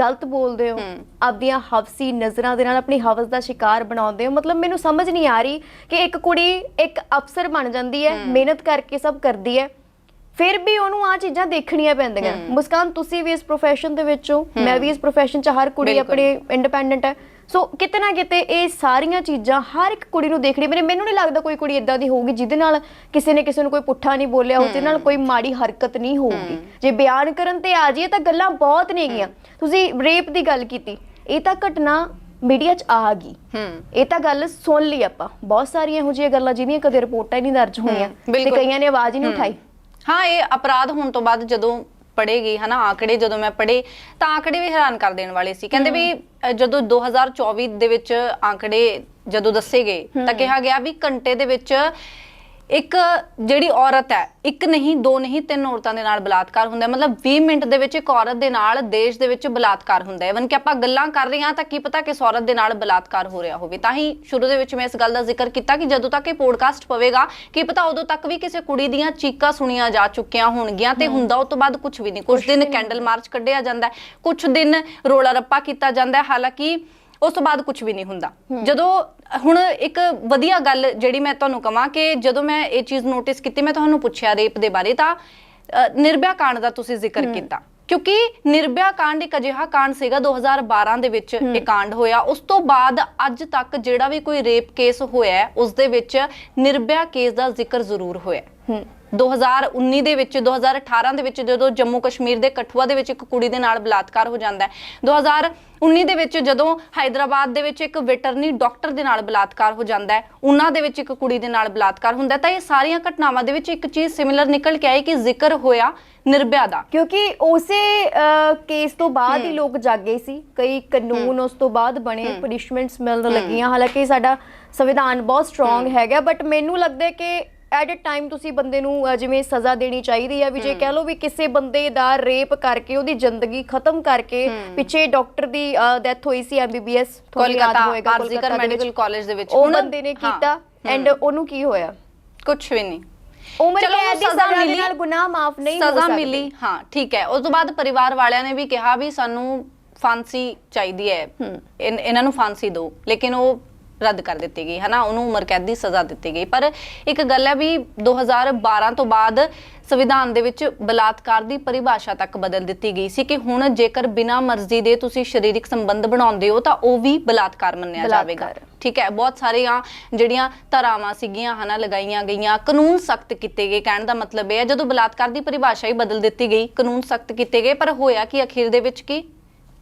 ਗਲਤ ਬੋਲਦੇ ਹੋ ਆਪਦੀਆਂ ਹਵਸੀ ਨਜ਼ਰਾਂ ਦੇ ਨਾਲ ਆਪਣੀ ਹਵਸ ਦਾ ਸ਼ਿਕਾਰ ਬਣਾਉਂਦੇ ਹੋ ਮਤਲਬ ਮੈਨੂੰ ਸਮਝ ਨਹੀਂ ਆ ਰਹੀ ਕਿ ਇੱਕ ਕੁੜੀ ਇੱਕ ਅਫਸਰ ਬਣ ਜਾਂਦੀ ਹੈ ਮਿਹਨਤ ਕਰਕੇ ਸਭ ਕਰਦੀ ਹੈ ਫਿਰ ਵੀ ਉਹਨੂੰ ਆ ਚੀਜ਼ਾਂ ਦੇਖਣੀਆਂ ਪੈਂਦੀਆਂ। ਮੁਸਕਾਨ ਤੁਸੀਂ ਵੀ ਇਸ profession ਦੇ ਵਿੱਚ ਹੋ ਮੈਂ ਵੀ ਇਸ profession 'ਚ ਹਰ ਕੁੜੀ ਬਿਲਕੁਲ। ਆਪਣੇ ਇੰਡੀਪੈਂਡੈਂਟ ਹੈ। ਸੋ ਕਿਤੇ ਨਾ ਕਿਤੇ ਇਹ ਸਾਰੀਆਂ ਚੀਜ਼ਾਂ ਹਰ ਇੱਕ ਕੁੜੀ ਨੂੰ ਦੇਖਣੀ ਮੈਨੂੰ ਮੈਨੂੰ ਨਹੀਂ ਲੱਗਦਾ ਕੋਈ ਕੁੜੀ ਇਦਾਂ ਦੀ ਹੋਊਗੀ ਜਿਹਦੇ ਨਾਲ ਕਿਸੇ ਨੇ ਕਿਸੇ ਨੂੰ ਕੋਈ ਪੁੱਠਾ ਨਹੀਂ ਬੋਲਿਆ ਉਹਦੇ ਨਾਲ ਕੋਈ ਮਾੜੀ ਹਰਕਤ ਨਹੀਂ ਹੋਊਗੀ। ਜੇ ਬਿਆਨ ਕਰਨ ਤੇ ਆ ਜਾਈਏ ਤਾਂ ਗੱਲਾਂ ਬਹੁਤ ਨੇਗੀਆਂ ਤੁਸੀਂ ਰੇਪ ਦੀ ਗੱਲ ਕੀਤੀ ਇਹ ਤਾਂ ਘਟਨਾ ਮੀਡੀਆ 'ਚ ਆ ਗਈ। ਹੂੰ। ਇਹ ਤਾਂ ਗੱਲ ਸੁਣ ਲਈ ਆਪਾਂ। ਬਹੁਤ ਸਾਰੀਆਂ ਇਹੋ ਜਿਹੀਆਂ ਗੱਲਾਂ ਜਿਹਦੀਆਂ ਕਦੇ ਰਿਪੋਰਟਾਂ ਹੀ ਨਹੀਂ ਦਰਜ ਹੋਈਆਂ ਤੇ। ਕਈਆਂ ਨੇ ਆਵਾਜ਼ ਹੀ ਨਹੀਂ ਉਠਾਈ। ਹਾਂ ਇਹ ਅਪਰਾਧ ਹੋਣ ਤੋਂ ਬਾਅਦ ਜਦੋਂ ਪੜੇਗੀ ਹਨਾ ਆંકੜੇ ਜਦੋਂ ਮੈਂ ਪੜੇ ਤਾਂ ਆંકੜੇ ਵੀ ਹੈਰਾਨ ਕਰ ਦੇਣ ਵਾਲੇ ਸੀ। ਕਹਿੰਦੇ ਵੀ ਅ, ਜਦੋਂ 2024 ਦੇ ਵਿੱਚ ਆંકੜੇ ਜਦੋਂ ਦੱਸੇ ਗਏ ਤਾਂ ਕਿਹਾ ਗਿਆ ਵੀ ਘੰਟੇ ਦੇ ਵਿੱਚ ਇੱਕ ਜਿਹੜੀ ਔਰਤ ਹੈ ਇੱਕ ਨਹੀਂ ਦੋ ਨਹੀਂ ਤਿੰਨ ਔਰਤਾਂ ਦੇ ਨਾਲ ਬਲਾਤਕਾਰ ਹੁੰਦਾ ਹੈ। ਮਤਲਬ 20 ਮਿੰਟ ਦੇ ਵਿੱਚ ਇੱਕ ਔਰਤ ਦੇ ਨਾਲ ਦੇਸ਼ ਦੇ ਵਿੱਚ ਬਲਾਤਕਾਰ ਹੁੰਦਾ ਹੈ। ਇਵਨ ਕਿ ਆਪਾਂ ਗੱਲਾਂ ਕਰ ਰਹੇ ਹਾਂ ਤਾਂ ਕੀ ਪਤਾ ਕਿ ਇਸ ਔਰਤ ਦੇ ਨਾਲ ਬਲਾਤਕਾਰ ਹੋ ਰਿਹਾ ਹੋਵੇ। ਤਾਂ ਹੀ ਸ਼ੁਰੂ ਦੇ ਵਿੱਚ ਮੈਂ ਇਸ ਗੱਲ ਦਾ ਜ਼ਿਕਰ ਕੀਤਾ ਕਿ ਜਦੋਂ ਤੱਕ ਇਹ ਪੋਡਕਾਸਟ ਪਵੇਗਾ ਕੀ ਪਤਾ ਉਦੋਂ ਤੱਕ ਵੀ ਕਿਸੇ ਕੁੜੀ ਦੀਆਂ ਚੀਕਾਂ ਸੁਣੀਆਂ ਜਾ ਚੁੱਕੀਆਂ ਹੋਣਗੀਆਂ ਤੇ ਹੁੰਦਾ ਉਸ ਤੋਂ ਬਾਅਦ ਕੁਝ ਵੀ ਨਹੀਂ। ਕੁਝ ਦਿਨ ਕੈਂਡਲ ਮਾਰਚ ਕੱਢਿਆ ਜਾਂਦਾ ਹੈ। ਕੁਝ ਦਿਨ ਰੋਲਾ ਰੱਪਾ ਕੀਤਾ ਜਾਂਦਾ ਹੈ। ਹਾਲਾਂਕਿ ਉਸ ਤੋਂ ਬਾਅਦ ਕੁਝ ਵੀ ਨਹੀਂ ਹੁੰਦਾ। ਜਦੋਂ ਹੁਣ ਇੱਕ ਵਧੀਆ ਗੱਲ ਜਿਹੜੀ ਮੈਂ ਤੁਹਾਨੂੰ ਕਹਾਂ ਕਿ ਜਦੋਂ ਮੈਂ ਇਹ ਚੀਜ਼ ਨੋਟਿਸ ਕੀਤੀ ਮੈਂ ਤੁਹਾਨੂੰ ਪੁੱਛਿਆ ਰੇਪ ਦੇ ਬਾਰੇ ਤਾਂ ਅ, ਨਿਰਭਇਆ ਕਾਂਡ ਦਾ ਤੁਸੀਂ ਜ਼ਿਕਰ ਕੀਤਾ। ਕਿਉਂਕਿ ਨਿਰਭਇਆ ਕਾਂਡ ਇੱਕ ਅਜਿਹਾ ਕਾਂਡ ਸੀਗਾ 2012 ਦੇ ਵਿੱਚ ਇਹ ਕਾਂਡ ਹੋਇਆ। ਉਸ ਤੋਂ ਬਾਅਦ ਅੱਜ ਤੱਕ ਜਿਹੜਾ ਵੀ ਕੋਈ ਰੇਪ ਕੇਸ ਹੋਇਆ ਉਸ ਦੇ ਵਿੱਚ ਨਿਰਭਇਆ ਕੇਸ ਦਾ ਜ਼ਿਕਰ ਜ਼ਰੂਰ ਹੋਇਆ। 2019 ਦੇ ਵਿੱਚ 2018 ਦੇ ਵਿੱਚ ਜਦੋਂ ਜੰਮੂ ਕਸ਼ਮੀਰ ਦੇ ਕਠੂਆ ਦੇ ਵਿੱਚ ਇੱਕ ਕੁੜੀ ਦੇ ਨਾਲ ਬਲਾਤਕਾਰ ਹੋ ਜਾਂਦਾ ਹੈ। 2019 ਦੇ ਵਿੱਚ ਜਦੋਂ ਹਾਈਦਰਾਬਾਦ ਦੇ ਵਿੱਚ ਇੱਕ ਵੈਟਰਨੀ ਡਾਕਟਰ ਦੇ ਨਾਲ ਬਲਾਤਕਾਰ ਹੋ ਜਾਂਦਾ ਹੈ ਉਹਨਾਂ ਦੇ ਵਿੱਚ ਇੱਕ ਕੁੜੀ ਦੇ ਨਾਲ ਬਲਾਤਕਾਰ ਹੁੰਦਾ ਤਾਂ ਇਹ ਸਾਰੀਆਂ ਘਟਨਾਵਾਂ ਦੇ ਵਿੱਚ ਇੱਕ ਚੀਜ਼ ਸਿਮਿਲਰ ਨਿਕਲ ਕੇ ਆਈ ਕਿ ਜ਼ਿਕਰ ਹੋਇਆ ਨਿਰਭਿਆ ਦਾ। ਕਿਉਂਕਿ ਉਸੇ ਕੇਸ ਤੋਂ ਬਾਅਦ ਹੀ ਲੋਕ ਜਾਗੇ ਸੀ ਕਈ ਕਾਨੂੰਨ ਉਸ ਤੋਂ ਬਾਅਦ ਬਣੇ ਪਨਿਸ਼ਮੈਂਟਸ ਮਿਲਣ ਲੱਗੀਆਂ। ਹਾਲਾਂਕਿ ਸਾਡਾ ਸੰਵਿਧਾਨ ਬਹੁਤ ਸਟਰੋਂਗ ਹੈਗਾ ਬਟ ਮੈਨੂੰ ਲੱਗਦਾ ਕਿ ਐਟ ਅ ਟਾਈਮ ਤੁਸੀਂ ਬੰਦੇ ਨੂੰ ਜਿਵੇਂ ਸਜ਼ਾ ਦੇਣੀ ਚਾਹੀਦੀ ਹੈ ਵੀ ਜੇ ਕਹਿ ਲਓ ਵੀ ਕਿਸੇ ਬੰਦੇ ਦਾ ਰੇਪ ਕਰਕੇ ਉਹਦੀ ਜ਼ਿੰਦਗੀ ਖਤਮ ਕਰਕੇ ਪਿੱਛੇ ਡਾਕਟਰ ਦੀ ਡੈਥ ਹੋਈ ਸੀ MBBS Kolkata RG Kar medical college ਦੇ ਵਿੱਚ। ਉਹ ਬੰਦੇ ਨੇ ਕੀਤਾ ਐਂਡ ਉਹਨੂੰ ਕੀ ਹੋਇਆ? ਕੁਝ ਵੀ ਨਹੀਂ। ਉਮਰ ਕੈਦ ਦੀ ਸਜ਼ਾ ਸਜ਼ਾ ਮਿਲੀ, ਨਾਲ ਗੁਨਾਹ ਮਾਫ ਨਹੀਂ ਹੋ ਸਜ਼ਾ ਸਕਦਾ। ਮਿਲੀ ਹਾਂ ਠੀਕ ਹੈ। ਉਸ ਤੋਂ ਬਾਅਦ ਪਰਿਵਾਰ ਵਾਲਿਆਂ ਨੇ ਵੀ ਕਿਹਾ ਵੀ ਸਾਨੂੰ ਫਾਂਸੀ ਚਾਹੀਦੀ ਹੈ। ਇਹਨਾਂ ਨੂੰ ਫਾਂਸੀ ਦਿਓ। ਲੇਕਿਨ ਉਹ ਰੱਦ ਕਰ ਦਿੱਤੀ ਗਈ ਹਨਾ? ਉਹਨੂੰ ਉਮਰ ਕੈਦ ਦੀ ਸਜ਼ਾ ਦਿੱਤੀ ਗਈ। ਪਰ ਇੱਕ ਗੱਲ ਹੈ ਵੀ 2012 ਤੋਂ ਬਾਅਦ ਸੰਵਿਧਾਨ ਦੇ ਵਿੱਚ ਬਲਾਤਕਾਰ ਦੀ ਪਰਿਭਾਸ਼ਾ ਤੱਕ ਬਦਲ ਦਿੱਤੀ ਗਈ ਸੀ ਕਿ ਹੁਣ ਜੇਕਰ ਬਿਨਾਂ ਮਰਜ਼ੀ ਦੇ ਤੁਸੀਂ ਸਰੀਰਕ ਸੰਬੰਧ ਬਣਾਉਂਦੇ ਹੋ ਤਾਂ ਉਹ ਵੀ ਬਲਾਤਕਾਰ ਮੰਨਿਆ ਜਾਵੇਗਾ। ਠੀਕ ਹੈ ਬਹੁਤ ਸਾਰੀਆਂ ਜਿਹੜੀਆਂ ਧਾਰਾਵਾਂ ਸੀਗੀਆਂ ਹਨਾ ਲਗਾਈਆਂ ਗਈਆਂ ਕਾਨੂੰਨ ਸਖਤ ਕੀਤੇ ਗਏ। ਕਹਿਣ ਦਾ ਮਤਲਬ ਇਹ ਹੈ ਜਦੋਂ ਬਲਾਤਕਾਰ ਦੀ ਪਰਿਭਾਸ਼ਾ ਹੀ ਬਦਲ ਦਿੱਤੀ ਗਈ ਕਾਨੂੰਨ ਸਖਤ ਕੀਤੇ ਗਏ ਪਰ ਹੋਇਆ ਕਿ ਅਖੀਰ ਦੇ ਵਿੱਚ ਕੀ?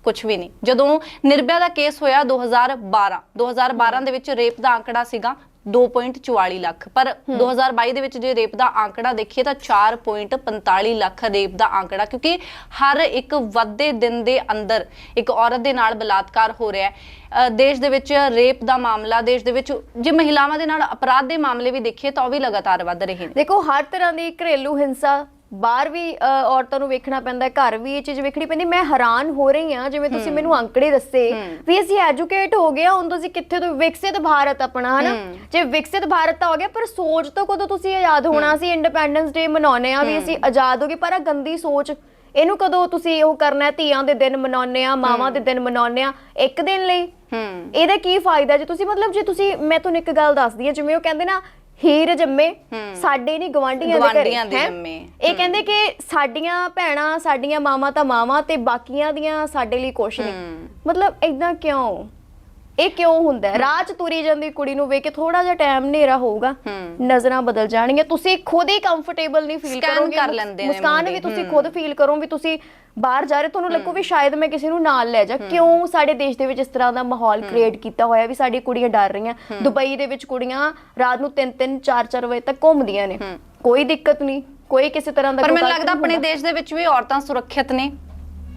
ਕੁਝ ਵੀ ਨਹੀਂ। ਜਦੋਂ ਨਿਰਭਿਆ ਦਾ ਕੇਸ ਹੋਇਆ 2012 2012 ਦੇ ਵਿੱਚ ਰੇਪ ਦਾ ਆંકੜਾ ਸੀਗਾ 2.44 ਲੱਖ। ਪਰ 2022 ਦੇ ਵਿੱਚ ਜੇ ਰੇਪ ਦਾ ਆંકੜਾ ਦੇਖੀਏ ਤਾਂ 4.45 ਲੱਖ ਰੇਪ ਦਾ ਆંકੜਾ ਕਿਉਂਕਿ ਹਰ ਇੱਕ ਵੱਧਦੇ ਦਿਨ ਦੇ ਅੰਦਰ ਇੱਕ ਔਰਤ ਦੇ ਨਾਲ ਬਲਾਤਕਾਰ ਹੋ ਰਿਹਾ ਦੇਸ਼ ਦੇ ਵਿੱਚ ਰੇਪ ਦਾ ਮਾਮਲਾ ਦੇਸ਼ ਦੇ ਵਿੱਚ ਜੇ ਮਹਿਲਾਵਾਂ ਦੇ ਨਾਲ ਅਪਰਾਧ ਦੇ ਮਾਮਲੇ ਵੀ ਦੇਖੀਏ ਤਾਂ ਉਹ ਵੀ ਲਗਾਤਾਰ ਵੱਧ ਰਹੇ ਨੇ। ਦੇਖੋ ਹਰ ਤਰ੍ਹਾਂ ਦੀ ਘਰੇਲੂ ਹਿੰਸਾ ਬਾਹਰ ਵੀ ਔਰਤਾਂ ਨੂੰ ਵੇਖਣਾ ਪੈਂਦਾ ਘਰ ਵੀ ਇਹ ਚੀਜ਼ ਵੇਖਣੀ ਪੈਂਦੀ ਮੈਂ ਹੈਰਾਨ ਹੋ ਰਹੀ ਹਾਂ ਜਿਵੇਂ ਤੁਸੀਂ ਮੈਨੂੰ ਅੰਕੜੇ ਦੱਸੇ ਵੀ ਅਸੀਂ ਐਜੂਕੇਟ ਹੋ ਗਏ ਹਾਂ, ਹੁਣ ਤੁਸੀਂ ਕਿੱਥੇ ਤੋਂ ਵਿਕਸਿਤ ਭਾਰਤ ਆਪਣਾ ਹਨਾ? ਜੇ ਵਿਕਸਿਤ ਭਾਰਤ ਤਾਂ ਹੋ ਗਿਆ ਪਰ ਸੋਚ ਤੋਂ ਕਦੋਂ ਤੁਸੀਂ ਆਜ਼ਾਦ ਹੋਣਾ ਸੀ ਇੰਡੀਪੈਂਡੈਂਸ ਡੇ ਮਨਾਉਨੇ ਆ ਵੀ ਅਸੀਂ ਆਜ਼ਾਦ ਹੋ ਗਏ ਪਰ ਆ ਗੰਦੀ ਸੋਚ ਇਹਨੂੰ ਕਦੋਂ ਤੁਸੀਂ ਉਹ ਕਰਨਾ ਧੀਆਂ ਦੇ ਦਿਨ ਮਨਾਉਨੇ ਆ ਮਾਵਾਂ ਦੇ ਦਿਨ ਮਨਾਉਨੇ ਆ ਇੱਕ ਦਿਨ ਲਈ? ਹੂੰ। ਇਹਦਾ ਕੀ ਫਾਇਦਾ? ਜੇ ਤੁਸੀਂ ਮਤਲਬ ਜੇ ਤੁਸੀਂ ਮੈਂ ਤੁਹਾਨੂੰ ਇੱਕ ਗੱਲ ਦੱਸਦੀ ਹਾਂ ਜਿਵੇਂ ਉਹ ਕਹਿੰਦੇ ਨਾ ਹੀਰ ਜੰਮੇ ਸਾਡੇ ਨਹੀਂ ਗਵਾਂਢੀਆਂ ਦੇ ਘਰੇ ਗਵਾਂਢੀਆਂ ਦੇ ਹੈਂ? ਜੰਮੇ। ਇਹ ਕਹਿੰਦੇ ਕਿ ਸਾਡੀਆਂ ਭੈਣਾਂ ਸਾਡੀਆਂ ਮਾਵਾਂ ਤਾਂ ਮਾਵਾਂ ਤੇ ਬਾਕੀਆਂ ਦੀਆਂ ਸਾਡੇ ਲਈ ਕੁਛ ਨਹੀਂ ਮਤਲਬ ਇਦਾਂ ਕਿਉਂ ਇਹ ਕਿਉਂ ਹੁੰਦਾ ਹੈ? ਰਾਹ ਚ ਤੁਰੀ ਜਾਂਦੀ ਕੁੜੀ ਨੂੰ ਵੇਖ ਕੇ ਥੋੜਾ ਜਿਹਾ ਟਾਈਮ ਹਨੇਰਾ ਹੋਊਗਾ। ਨਜ਼ਰਾਂ ਬਦਲ ਜਾਣਗੀਆਂ। ਤੁਸੀਂ ਖੁਦ ਹੀ ਕੰਫਰਟੇਬਲ ਨਹੀਂ ਫੀਲ ਕਰੋਗੇ। ਕਰ ਲੈਂਦੇ ਨੇ ਮੁਸਕਾਨ। ਵੀ ਤੁਸੀਂ ਖੁਦ ਫੀਲ ਕਰੋ ਵੀ ਤੁਸੀਂ ਬਾਹਰ ਜਾ ਰਹੇ ਤੁਹਾਨੂੰ ਲੱਗੋ ਵੀ ਸ਼ਾਇਦ ਮੈਂ ਕਿਸੇ ਨੂੰ ਨਾਲ ਲੈ ਜਾ ਕਿਉਂ ਸਾਡੇ ਦੇਸ਼ ਦੇ ਵਿੱਚ ਇਸ ਤਰ੍ਹਾਂ ਦਾ ਮਾਹੌਲ ਕ੍ਰੀਏਟ ਕੀਤਾ ਹੋਇਆ ਵੀ ਸਾਡੀ ਕੁੜੀਆਂ ਡਰ ਰਹੀਆਂ। ਦੁਬਈ ਦੇ ਵਿੱਚ ਕੁੜੀਆਂ ਰਾਤ ਨੂੰ 3-3 4-4 ਵਜੇ ਤੱਕ ਘੁੰਮਦੀਆਂ ਨੇ। ਕੋਈ ਦਿੱਕਤ ਨਹੀਂ। ਕੋਈ ਕਿਸੇ ਤਰ੍ਹਾਂ ਦਾ ਪਰ ਮੈਨੂੰ ਲੱਗਦਾ ਆਪਣੇ। ਦੇਸ਼ ਦੇ ਵਿੱਚ ਵੀ ਔਰਤਾਂ ਸੁਰੱਖਿਅਤ ਨੇ।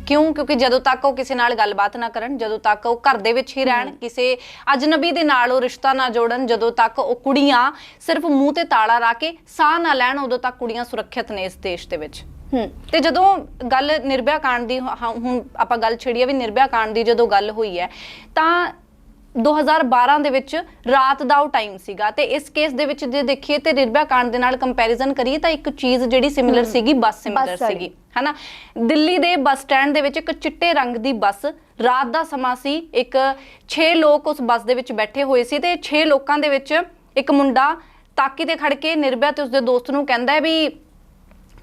ਕਿਉਂ? ਕਿਉਂਕਿ ਜਦੋਂ ਤੱਕ ਉਹ ਕਿਸੇ ਨਾਲ ਗੱਲਬਾਤ ਨਾ ਕਰਨ ਜਦੋਂ ਤੱਕ ਉਹ ਘਰ ਦੇ ਵਿੱਚ ਹੀ ਰਹਿਣ ਕਿਸੇ ਅਜਨਬੀ ਦੇ ਨਾਲ ਉਹ ਰਿਸ਼ਤਾ ਨਾ ਜੋੜਨ ਜਦੋਂ ਤੱਕ ਉਹ ਕੁੜੀਆਂ ਸਿਰਫ ਮੂੰਹ ਤੇ ਤਾਲਾ ਲਾ ਕੇ ਸਾਹ ਨਾ ਲੈਣ ਉਦੋਂ ਤੱਕ ਕੁੜੀਆਂ ਸੁਰੱਖਿਅਤ ਨੇ ਇਸ ਦੇਸ਼ ਦੇ ਵਿੱਚ। ਹੂੰ। ਤੇ ਜਦੋਂ ਗੱਲ ਨਿਰਭਇਆ ਕਾਂਡ ਦੀ ਹਾਂ, ਹੁਣ ਆਪਾਂ ਗੱਲ ਛੇੜੀ ਆ ਵੀ ਨਿਰਭਇਆ ਕਾਂਡ ਦੀ ਜਦੋਂ ਗੱਲ ਹੋਈ ਹੈ ਤਾਂ 2012 ਦੇ ਵਿੱਚ ਰਾਤ ਦਾ ਉਹ ਟਾਈਮ ਸੀਗਾ ਤੇ ਇਸ ਕੇਸ ਦੇ ਵਿੱਚ ਜੇ ਦੇਖੀਏ ਤੇ ਨਿਰਭਇਆ ਕਾਂਡ ਦੇ ਨਾਲ ਕੰਪੈਰੀਜ਼ਨ ਕਰੀਏ ਤਾਂ ਇੱਕ ਚੀਜ਼ ਜਿਹੜੀ ਸਿਮਿਲਰ ਸੀਗੀ ਬੱਸ ਸਿਮਿਲਰ। ਸੀਗੀ ਹਨਾ ਦਿੱਲੀ ਦੇ ਬੱਸ ਸਟੈਂਡ ਦੇ ਵਿੱਚ ਇੱਕ ਚਿੱਟੇ ਰੰਗ ਦੀ ਬੱਸ ਰਾਤ ਦਾ ਸਮਾਂ ਸੀ ਇੱਕ 6 ਲੋਕ ਉਸ ਬੱਸ ਦੇ ਵਿੱਚ ਬੈਠੇ ਹੋਏ ਸੀ ਤੇ 6 ਲੋਕਾਂ ਦੇ ਵਿੱਚ ਇੱਕ ਮੁੰਡਾ ਤਾਕੀ ਤੇ ਖੜ ਕੇ ਨਿਰਭਇਆ ਤੇ ਉਸਦੇ ਦੋਸਤ ਨੂੰ ਕਹਿੰਦਾ ਹੈ ਵੀ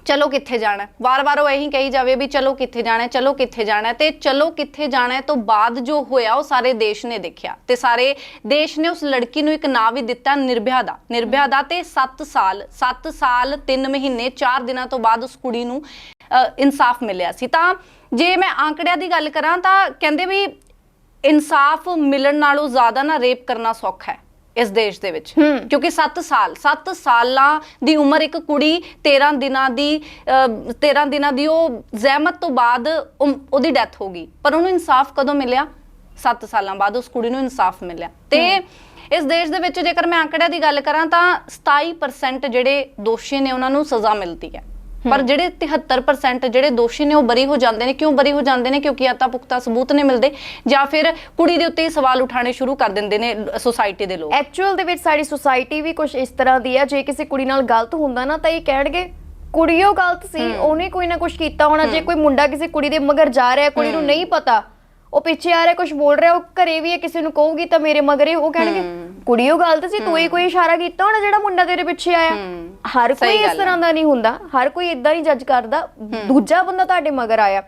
ਚਲੋ ਕਿੱਥੇ ਜਾਣਾ ਵਾਰ-ਵਾਰ ਉਹ ਇਹੀ ਕਹੀ ਜਾਵੇ ਵੀ ਚਲੋ ਕਿੱਥੇ ਜਾਣਾ ਚਲੋ ਕਿੱਥੇ ਜਾਣਾ ਹੈ ਤੇ ਚਲੋ ਕਿੱਥੇ ਜਾਣਾ ਤੋਂ ਬਾਅਦ ਜੋ ਹੋਇਆ ਉਹ ਸਾਰੇ ਦੇਸ਼ ਨੇ ਦੇਖਿਆ ਤੇ ਸਾਰੇ ਦੇਸ਼ ਨੇ ਉਸ ਲੜਕੀ ਨੂੰ ਇੱਕ ਨਾਂ ਵੀ ਦਿੱਤਾ ਨਿਰਭਿਆ ਦਾ ਨਿਰਭਿਆ ਦਾ ਤੇ 7 ਸਾਲ 7 ਸਾਲ 3 ਮਹੀਨੇ 4 ਦਿਨਾਂ ਤੋਂ ਬਾਅਦ ਉਸ ਕੁੜੀ ਨੂੰ ਇਨਸਾਫ ਮਿਲਿਆ ਸੀ। ਤਾਂ ਜੇ ਮੈਂ ਆંકੜਿਆਂ ਦੀ ਗੱਲ ਕਰਾਂ ਤਾਂ ਕਹਿੰਦੇ ਵੀ ਇਨਸਾਫ ਮਿਲਣ ਨਾਲੋਂ ਜ਼ਿਆਦਾ ਨਾ ਰੇਪ ਕਰਨਾ ਸੌਖਾ ਹੈ। ਇਸ ਦੇਸ਼ ਦੇ ਵਿੱਚ। ਕਿਉਂਕਿ 7 ਸਾਲ 7 ਸਾਲਾਂ ਦੀ ਉਮਰ ਇੱਕ ਕੁੜੀ 13 ਦਿਨਾਂ ਦੀ ਅਹ, 13 ਦਿਨਾਂ ਦੀ ਉਹ ਜ਼ਹਿਮਤ ਤੋਂ ਬਾਅਦ ਉਹਦੀ ਡੈਥ ਹੋ ਗਈ। ਪਰ ਉਹਨੂੰ ਇਨਸਾਫ ਕਦੋਂ ਮਿਲਿਆ? 7 ਸਾਲਾਂ ਬਾਅਦ ਉਸ ਕੁੜੀ ਨੂੰ ਇਨਸਾਫ ਮਿਲਿਆ। ਤੇ ਇਸ ਦੇਸ਼ ਦੇ ਵਿੱਚ ਜੇਕਰ ਮੈਂ ਆંકੜਿਆਂ ਦੀ ਗੱਲ ਕਰਾਂ ਤਾਂ 27% ਜਿਹੜੇ ਦੋਸ਼ੀ ਨੇ ਉਹਨਾਂ ਨੂੰ ਸਜ਼ਾ ਮਿਲਦੀ ਹੈ। ਪਰ ਜਿਹੜੇ 73% ਜਿਹੜੇ ਦੋਸ਼ੀ ਨੇ ਉਹ ਬਰੀ ਹੋ ਜਾਂਦੇ ਨੇ ਕਿਉਂ ਬਰੀ ਹੋ ਜਾਂਦੇ ਨੇ? ਕਿਉਂਕਿ ਆਤਾ ਪੁਖਤਾ ਸਬੂਤ ਨਹੀਂ ਮਿਲਦੇ ਜਾਂ ਫਿਰ ਕੁੜੀ ਦੇ ਉੱਤੇ ਸਵਾਲ ਉਠਾਣੇ ਸ਼ੁਰੂ ਕਰ ਦਿੰਦੇ ਨੇ ਸੋਸਾਇਟੀ ਦੇ ਲੋਕ। ਐਕਚੁਅਲ ਦੇ ਵਿੱਚ ਸਾਡੀ ਸੁਸਾਇਟੀ ਵੀ ਕੁਝ ਇਸ ਤਰ੍ਹਾਂ ਦੀ ਹੈ ਜੇ ਕਿਸੇ ਕੁੜੀ ਨਾਲ ਗਲਤ ਹੁੰਦਾ ਨਾ ਤਾਂ ਇਹ ਕਹਿਣਗੇ ਕੁੜੀਓ ਗਲਤ ਸੀ ਉਹਨੇ ਕੋਈ ਨਾ ਕੁਝ ਕੀਤਾ ਹੋਣਾ ਜੇ ਕੋਈ ਮੁੰਡਾ ਕਿਸੇ ਕੁੜੀ ਦੇ ਮਗਰ ਜਾ ਰਿਹਾ ਕੁੜੀ ਨੂੰ ਨਹੀਂ ਪਤਾ ਉਹ ਪਿੱਛੇ ਆ ਰਿਹਾ ਕੁਝ ਬੋਲ ਰਿਹਾ ਉਹ ਘਰੇ ਵੀ ਹੈ ਕਿਸੇ ਨੂੰ ਕਹੂਗੀ ਤਾਂ ਮੇਰੇ ਮਗਰੇ ਉਹ ਕਹਿਣਗੇ ਕੁੜੀਓ ਗਲਤ ਸੀ ਤੂੰ ਹੀ ਕੋਈ ਇਸ਼ਾਰਾ ਕੀਤਾ ਹੋਣਾ ਜਿਹੜਾ ਮੁੰਡਾ ਤੇਰੇ ਪਿੱਛੇ ਆਇਆ। ਹਰ ਕੋਈ ਇਸ। ਤਰ੍ਹਾਂ ਦਾ ਨਹੀਂ ਹੁੰਦਾ ਹਰ ਕੋਈ ਇਦਾਂ ਨਹੀਂ ਜੱਜ ਕਰਦਾ ਦੂਜਾ ਬੰਦਾ ਤੁਹਾਡੇ ਮਗਰ ਆਇਆ।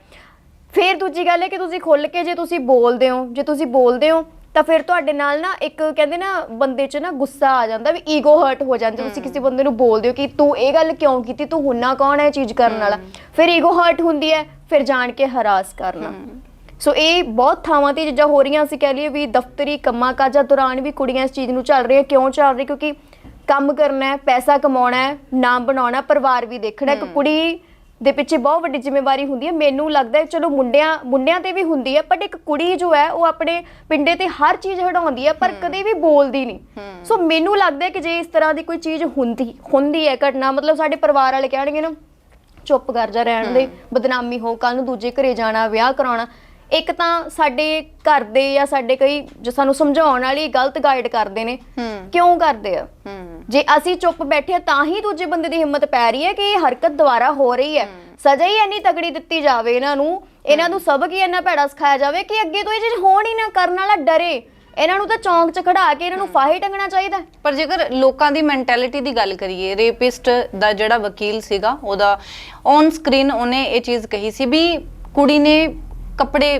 ਫਿਰ ਦੂਜੀ ਗੱਲ ਹੈ ਕਿ ਤੁਸੀਂ ਖੁੱਲ ਕੇ ਜੇ ਤੁਸੀਂ ਬੋਲਦੇ ਹੋ ਜੇ ਤੁਸੀਂ ਬੋਲਦੇ ਹੋ ਤਾਂ ਫਿਰ ਤੁਹਾਡੇ ਨਾਲ ਨਾ ਇੱਕ ਕਹਿੰਦੇ ਨਾ ਬੰਦੇ 'ਚ ਨਾ ਗੁੱਸਾ ਆ ਜਾਂਦਾ ਵੀ ਈਗੋ ਹਰਟ ਹੋ ਜਾਂਦਾ ਤੁਸੀਂ ਕਿਸੇ ਬੰਦੇ ਨੂੰ ਬੋਲਦੇ ਹੋ ਕਿ ਤੂੰ ਇਹ ਗੱਲ ਕਿਉਂ ਕੀਤੀ ਤੂੰ ਹੁੰਨਾ ਕੌਣ ਹੈ ਇਹ ਚੀਜ਼ ਕਰਨ ਵਾਲਾ? ਫਿਰ ਈਗੋ ਹਰਟ ਹੁੰਦੀ ਹੈ ਫਿਰ ਜਾਣ ਕੇ ਹਰਾਸ ਕਰਨਾ। ਸੋ ਇਹ ਬਹੁਤ ਥਾਵਾਂ ਤੇ ਚੀਜ਼ਾਂ ਹੋ ਰਹੀਆਂ ਅਸੀਂ ਕਹਿ ਲਈਏ ਵੀ ਦਫ਼ਤਰੀ ਕੰਮਾਂ ਕਾਜਾਂ ਦੌਰਾਨ ਵੀ ਕੁੜੀਆਂ ਇਸ ਚੀਜ਼ ਨੂੰ ਚੱਲ ਰਹੀਆਂ। ਕਿਉਂ ਚੱਲ ਰਹੀ ਕਿਉਂਕਿ ਕੰਮ ਕਰਨਾ ਹੈ ਪੈਸਾ ਕਮਾਉਣਾ ਹੈ ਨਾਮ ਬਣਾਉਣਾ ਪਰਿਵਾਰ ਵੀ ਦੇਖਣਾ ਇੱਕ ਕੁੜੀ ਦੇ ਪਿੱਛੇ ਬਹੁਤ ਵੱਡੀ ਜ਼ਿੰਮੇਵਾਰੀ ਹੁੰਦੀ ਹੈ। ਮੈਨੂੰ ਲੱਗਦਾ ਹੈ ਚਲੋ ਮੁੰਡਿਆਂ ਮੁੰਡਿਆਂ ਤੇ ਵੀ ਹੁੰਦੀ ਹੈ ਬਟ ਇੱਕ ਕੁੜੀ ਜੋ ਹੈ ਉਹ ਆਪਣੇ ਪਿੰਡੇ ਤੇ ਹਰ ਚੀਜ਼ ਹਟਾਉਂਦੀ ਹੈ ਪਰ ਕਦੇ ਵੀ ਬੋਲਦੀ ਨਹੀਂ। ਸੋ ਮੈਨੂੰ ਲੱਗਦਾ ਹੈ ਕਿ ਜੇ ਇਸ ਤਰ੍ਹਾਂ ਦੀ ਕੋਈ ਚੀਜ਼ ਹੁੰਦੀ ਹੁੰਦੀ ਹੈ ਘਟਨਾ ਮਤਲਬ ਸਾਡੇ ਪਰਿਵਾਰ ਵਾਲੇ ਕਹਿਣਗੇ ਨਾ ਚੁੱਪ ਕਰ ਜਾ ਰਹਿਣ ਦੇ ਬਦਨਾਮੀ ਹੋ ਕੱਲ ਨੂੰ ਦੂਜੇ ਘਰੇ ਜਾਣਾ ਵਿਆਹ ਕਰਾਉਣਾ ਇੱਕ ਤਾਂ ਸਾਡੇ ਘਰ ਦੇ ਜਾਂ ਸਾਡੇ ਕਈ ਜੋ ਸਾਨੂੰ ਸਮਝਾਉਣ ਵਾਲੀ ਗਲਤ ਗਾਈਡ ਕਰਦੇ ਨੇ। ਕਿਉਂ ਕਰਦੇ ਆ? ਜੇ ਅਸੀਂ ਚੁੱਪ ਬੈਠੇ ਤਾਂ ਹੀ ਦੂਜੇ ਬੰਦੇ ਦੀ ਹਿੰਮਤ ਪੈ ਰਹੀ ਹੈ ਕਿ ਇਹ ਹਰਕਤ ਦੁਬਾਰਾ ਹੋ ਰਹੀ ਹੈ। ਸਜ਼ਾ ਹੀ ਇੰਨੀ ਤਗੜੀ ਦਿੱਤੀ ਜਾਵੇ ਇਹਨਾਂ ਨੂੰ ਇਹਨਾਂ ਨੂੰ ਸਬਕ ਹੀ ਇੰਨਾ ਭੈੜਾ ਸਿਖਾਇਆ ਜਾਵੇ ਕਿ ਅੱਗੇ ਤੋਂ ਇਹ ਚੀਜ਼ ਹੋਣ ਹੀ ਨਾ ਕਰਨ ਵਾਲਾ ਡਰੇ। ਇਹਨਾਂ ਨੂੰ ਤਾਂ ਚੌਂਕ 'ਚ ਖੜਾ ਕੇ ਇਹਨਾਂ ਨੂੰ ਫਾਹੇ ਟੰਗਣਾ ਚਾਹੀਦਾ। ਪਰ ਜੇਕਰ ਲੋਕਾਂ ਦੀ ਮੈਂਟੈਲਿਟੀ ਦੀ ਗੱਲ ਕਰੀਏ ਰੇਪਿਸਟ ਦਾ ਜਿਹੜਾ ਵਕੀਲ ਸੀਗਾ ਉਹਦਾ ਔਨ ਸਕਰੀਨ ਉਹਨੇ ਇਹ ਚੀਜ਼ ਕਹੀ ਸੀ ਵੀ ਕੁੜੀ ਨੇ ਕੱਪੜੇ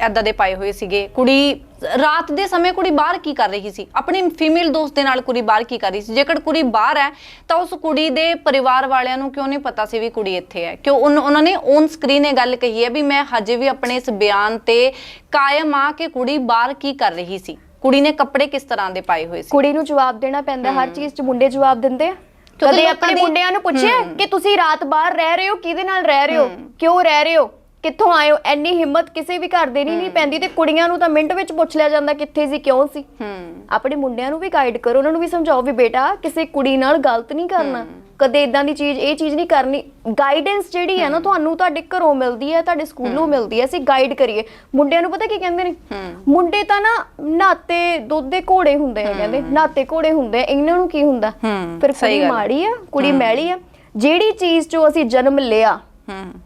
ਐਦਾਂ ਦੇ ਪਾਏ ਹੋਏ ਸੀਗੇ। ਕੁੜੀ ਰਾਤ ਦੇ ਸਮੇਂ ਕੁੜੀ ਬਾਹਰ ਕੀ ਕਰ ਰਹੀ ਸੀ? ਆਪਣੀ ਫੀਮੇਲ ਦੋਸਤ ਦੇ ਨਾਲ ਕੁੜੀ ਬਾਹਰ ਕੀ ਕਰ ਰਹੀ ਸੀ? ਜੇਕਰ ਕੁੜੀ ਬਾਹਰ ਹੈ ਤਾਂ ਉਸ ਕੁੜੀ ਦੇ ਪਰਿਵਾਰ ਵਾਲਿਆਂ ਨੂੰ ਕਿਉਂ ਨਹੀਂ ਪਤਾ ਸੀ ਵੀ ਕੁੜੀ ਇੱਥੇ ਹੈ? ਕਿਉਂ ਉਹਨਾਂ ਨੇ ਔਨ ਸਕਰੀਨ ਇਹ ਗੱਲ ਕਹੀ ਹੈ ਵੀ ਮੈਂ ਹਜੇ ਵੀ ਆਪਣੇ ਇਸ ਬਿਆਨ ਤੇ ਕਾਇਮ ਆ ਕਿ ਕੁੜੀ ਬਾਹਰ ਕੀ ਕਰ ਰਹੀ ਸੀ? ਕੁੜੀ ਨੇ ਕੱਪੜੇ ਕਿਸ ਤਰ੍ਹਾਂ ਦੇ ਪਾਏ ਹੋਏ ਸੀ? ਕੁੜੀ ਨੂੰ ਜਵਾਬ ਦੇਣਾ ਪੈਂਦਾ ਹਰ ਚੀਜ਼ 'ਚ ਮੁੰਡੇ ਜਵਾਬ ਦਿੰਦੇ ਆ। ਕਦੇ ਆਪਣੇ ਮੁੰਡਿਆਂ ਨੂੰ ਪੁੱਛਿਆ ਕਿ ਤੁਸੀਂ ਰਾਤ ਬਾਹਰ ਰਹਿ ਰਹੇ ਹੋ ਕਿਹਦੇ ਨਾਲ ਰਹਿ ਰਹੇ ਹੋ। ਕਿਉਂ ਰਹਿ ਰਹੇ ਹੋ? ਕਿੱਥੋਂ ਆਏ ਹੋ? ਐਨੀ ਹਿੰਮਤ ਕਿਸੇ ਵੀ ਘਰ ਦੇ ਨਹੀਂ ਨਹੀਂ ਪੈਂਦੀ ਤੇ ਕੁੜੀਆਂ ਨੂੰ ਤਾਂ ਮਿੰਟ ਵਿੱਚ ਪੁੱਛ ਲਿਆ ਜਾਂਦਾ ਕਿੱਥੇ ਸੀ ਕਿਉਂ ਸੀ। ਆਪਣੇ ਮੁੰਡਿਆਂ ਨੂੰ ਵੀ ਗਾਈਡ ਕਰੋ ਉਹਨਾਂ ਨੂੰ ਵੀ ਸਮਝਾਓ ਵੀ ਬੇਟਾ ਕਿਸੇ ਕੁੜੀ ਨਾਲ ਗਲਤ ਨਹੀਂ ਕਰਨਾ। ਕਦੇ ਇਦਾਂ ਦੀ ਚੀਜ਼ ਇਹ ਚੀਜ਼ ਨਹੀਂ ਕਰਨੀ। ਗਾਈਡੈਂਸ ਜਿਹੜੀ ਹੈ ਨਾ ਤੁਹਾਨੂੰ ਤੁਹਾਡੇ ਘਰੋਂ ਮਿਲਦੀ ਹੈ ਤੁਹਾਡੇ ਸਕੂਲੋਂ ਮਿਲਦੀ ਹੈ ਅਸੀਂ ਗਾਈਡ ਕਰੀਏ। ਮੁੰਡਿਆਂ ਨੂੰ ਪਤਾ ਕੀ ਕਹਿੰਦੇ ਨੇ? ਮੁੰਡੇ ਤਾਂ ਨਾ ਨਾਤੇ ਦੁੱਧ ਦੇ ਘੋੜੇ ਹੁੰਦੇ ਆ ਕਹਿੰਦੇ। ਨਾਤੇ ਘੋੜੇ ਹੁੰਦੇ ਆ ਇਹਨਾਂ ਨੂੰ ਕੀ ਹੁੰਦਾ? ਫਿਰ ਕੁੜੀ। ਮਾੜੀ ਆ ਕੁੜੀ ਮੈਲੀ ਆ। ਜਿਹੜੀ ਚੀਜ਼ 'ਚੋਂ ਅਸੀਂ ਜਨਮ ਲਿਆ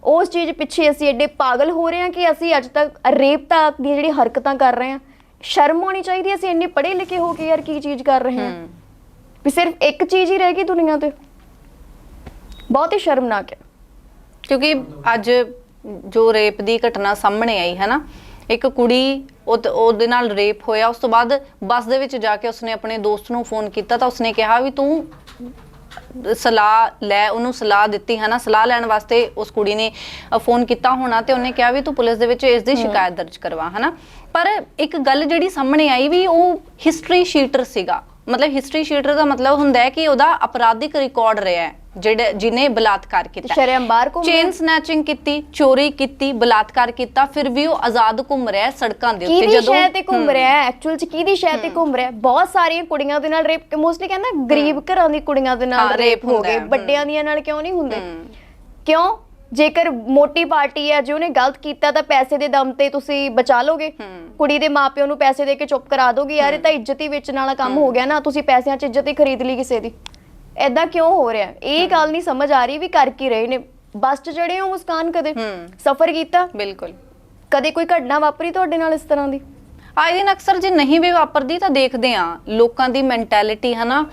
ਉਸ ਚੀਜ਼ ਪਿੱਛੇ ਅਸੀਂ ਐਡੇ ਪਾਗਲ ਹੋ ਰਹੇ ਹਾਂ ਕਿ ਅਸੀਂ ਅੱਜ ਤੱਕ ਰੇਪ ਤੱਕ ਦੀ ਜਿਹੜੀ ਹਰਕਤਾਂ ਕਰ ਰਹੇ ਹਾਂ। ਸ਼ਰਮ ਆਉਣੀ ਚਾਹੀਦੀ ਅਸੀਂ ਇੰਨੇ ਪੜ੍ਹੇ ਲਿਖੇ ਹੋ ਕੇ ਯਾਰ ਕੀ ਚੀਜ਼ ਕਰ ਰਹੇ ਹਾਂ। ਹੂੰ। ਵੀ ਸਿਰਫ ਇੱਕ ਚੀਜ਼ ਹੀ ਰਹਿ ਗਈ ਦੁਨੀਆ ਤੇ। ਬਹੁਤ ਹੀ ਸ਼ਰਮਨਾਕ ਹੈ। ਕਿਉਂਕਿ ਅੱਜ ਜੋ ਰੇਪ ਦੀ ਘਟਨਾ ਸਾਹਮਣੇ ਆਈ ਹੈ ਨਾ? ਇੱਕ ਕੁੜੀ ਉਹ- ਉਹਦੇ ਨਾਲ ਰੇਪ ਹੋਇਆ ਉਸ ਤੋਂ ਬਾਅਦ ਬੱਸ ਦੇ ਵਿੱਚ ਜਾ ਕੇ ਉਸਨੇ ਆਪਣੇ ਦੋਸਤ ਨੂੰ ਫੋਨ ਕੀਤਾ ਤਾਂ ਉਸਨੇ ਕਿਹਾ ਵੀ ਤੂੰ ਸਲਾਹ ਲੈ ਉਹਨੂੰ ਸਲਾਹ ਦਿੱਤੀ ਹੈ ਨਾ ਸਲਾਹ ਲੈਣ ਵਾਸਤੇ ਉਸ ਕੁੜੀ ਨੇ ਫੋਨ ਕੀਤਾ ਹੋਣਾ ਤੇ ਉਹਨੇ ਕਿਹਾ ਵੀ ਤੂੰ ਪੁਲਿਸ ਦੇ ਵਿੱਚ ਇਸ ਦੀ ਸ਼ਿਕਾਇਤ ਦਰਜ ਕਰਵਾ ਹਨਾ? ਪਰ ਇੱਕ ਗੱਲ ਜਿਹੜੀ ਸਾਹਮਣੇ ਆਈ ਵੀ ਉਹ ਹਿਸਟਰੀ ਸ਼ੀਟਰ ਸੀਗਾ। ਮਤਲਬ ਹਿਸਟਰੀ ਸ਼ੀਟਰ ਦਾ ਮਤਲਬ ਹੁੰਦਾ ਹੈ ਕਿ ਉਹਦਾ ਅਪਰਾਧਿਕ ਰਿਕਾਰਡ ਰਿਹਾ ਹੈ। ਜਿਹੜੇ ਜਿਨੇ ਬਲਾਤਕਾਰ ਕੀਤਾ। ਸ਼ਰਮ ਬਾਹਰ ਘੁੰਮ ਚੇਨ ਸਨੈਚਿੰਗ ਕੀਤੀ ਚੋਰੀ ਕੀਤੀ ਬਲਾਤਕਾਰ ਕੀਤਾ ਫਿਰ ਵੀ ਉਹ ਆਜ਼ਾਦ ਘੁੰਮ ਰਿਹਾ ਹੈ ਸੜਕਾਂ ਦੇ ਉੱਤੇ ਕਿਹਦੀ ਸ਼ਹਿ ਤੇ ਘੁੰਮ ਰਿਹਾ ਹੈ? ਐਕਚੁਅਲ ਚ ਕਿਹਦੀ ਸ਼ਹਿ ਤੇ ਘੁੰਮ ਰਿਹਾ ਹੈ? ਬਹੁਤ ਸਾਰੀਆਂ ਕੁੜੀਆਂ ਦੇ ਨਾਲ ਰੇਪ ਮੋਸਟਲੀ ਕਹਿੰਦਾ ਗਰੀਬ ਘਰਾਂ ਦੀ ਕੁੜੀਆਂ ਦੇ ਨਾਲ ਰੇਪ ਹੋ ਹੁੰਦਾ ਗਏ। ਹੈ, ਵੱਡਿਆਂ ਦੀਆਂ ਨਾਲ ਕਿਉਂ ਨਹੀਂ ਹੁੰਦੇ। ਕਿਉਂ? ਜੇਕਰ ਮੋਟੀ ਪਾਰਟੀ ਹੈ ਜੇ ਉਹਨੇ ਗਲਤ ਕੀਤਾ ਤਾਂ ਪੈਸੇ ਦੇ ਦਮ ਤੇ ਤੁਸੀਂ ਬਚਾ ਲੋਗੇ। ਕੁੜੀ ਦੇ ਮਾਪਿਓ ਨੂੰ ਪੈਸੇ ਦੇ ਕੇ ਚੁੱਪ ਕਰਾ ਦੋਗੇ। ਯਾਰ ਇਹ ਤਾਂ ਇੱਜ਼ਤ ਹੀ ਵੇਚਣ ਵਾਲਾ ਕੰਮ ਹੋ ਗਿਆ ਨਾ। ਤੁਸੀਂ ਪੈਸਿਆਂ 'ਚ ਇੱਜ਼ਤ ਹੀ ਖਰੀਦ ਲਈ ਕਿਸੇ ਦੀ। ਐਦਾਂ ਕਿਉਂ ਹੋ ਰਿਹਾ? ਇਹ ਗੱਲ ਨਹੀਂ ਸਮਝ ਆ ਰਹੀ ਵੀ ਕਰ ਕੀ ਰਹੇ ਨੇ। ਬੱਸ 'ਚ ਚੜੇ ਹੋ ਮੁਸਕਾਨ ਕਦੇ। ਸਫ਼ਰ ਕੀਤਾ? ਬਿਲਕੁਲ। ਕਦੇ ਕੋਈ ਘਟਨਾ ਵਾਪਰੀ ਤੁਹਾਡੇ ਨਾਲ ਇਸ ਤਰ੍ਹਾਂ ਦੀ? ਆਏ ਦਿਨ ਅਕਸਰ ਜੇ ਨਹੀਂ ਵੀ ਵਾਪਰਦੀ ਤਾਂ ਦੇਖਦੇ ਆ ਲੋਕਾਂ ਦੀ ਮੈਂਟੈਲਿਟੀ ਹਨਾ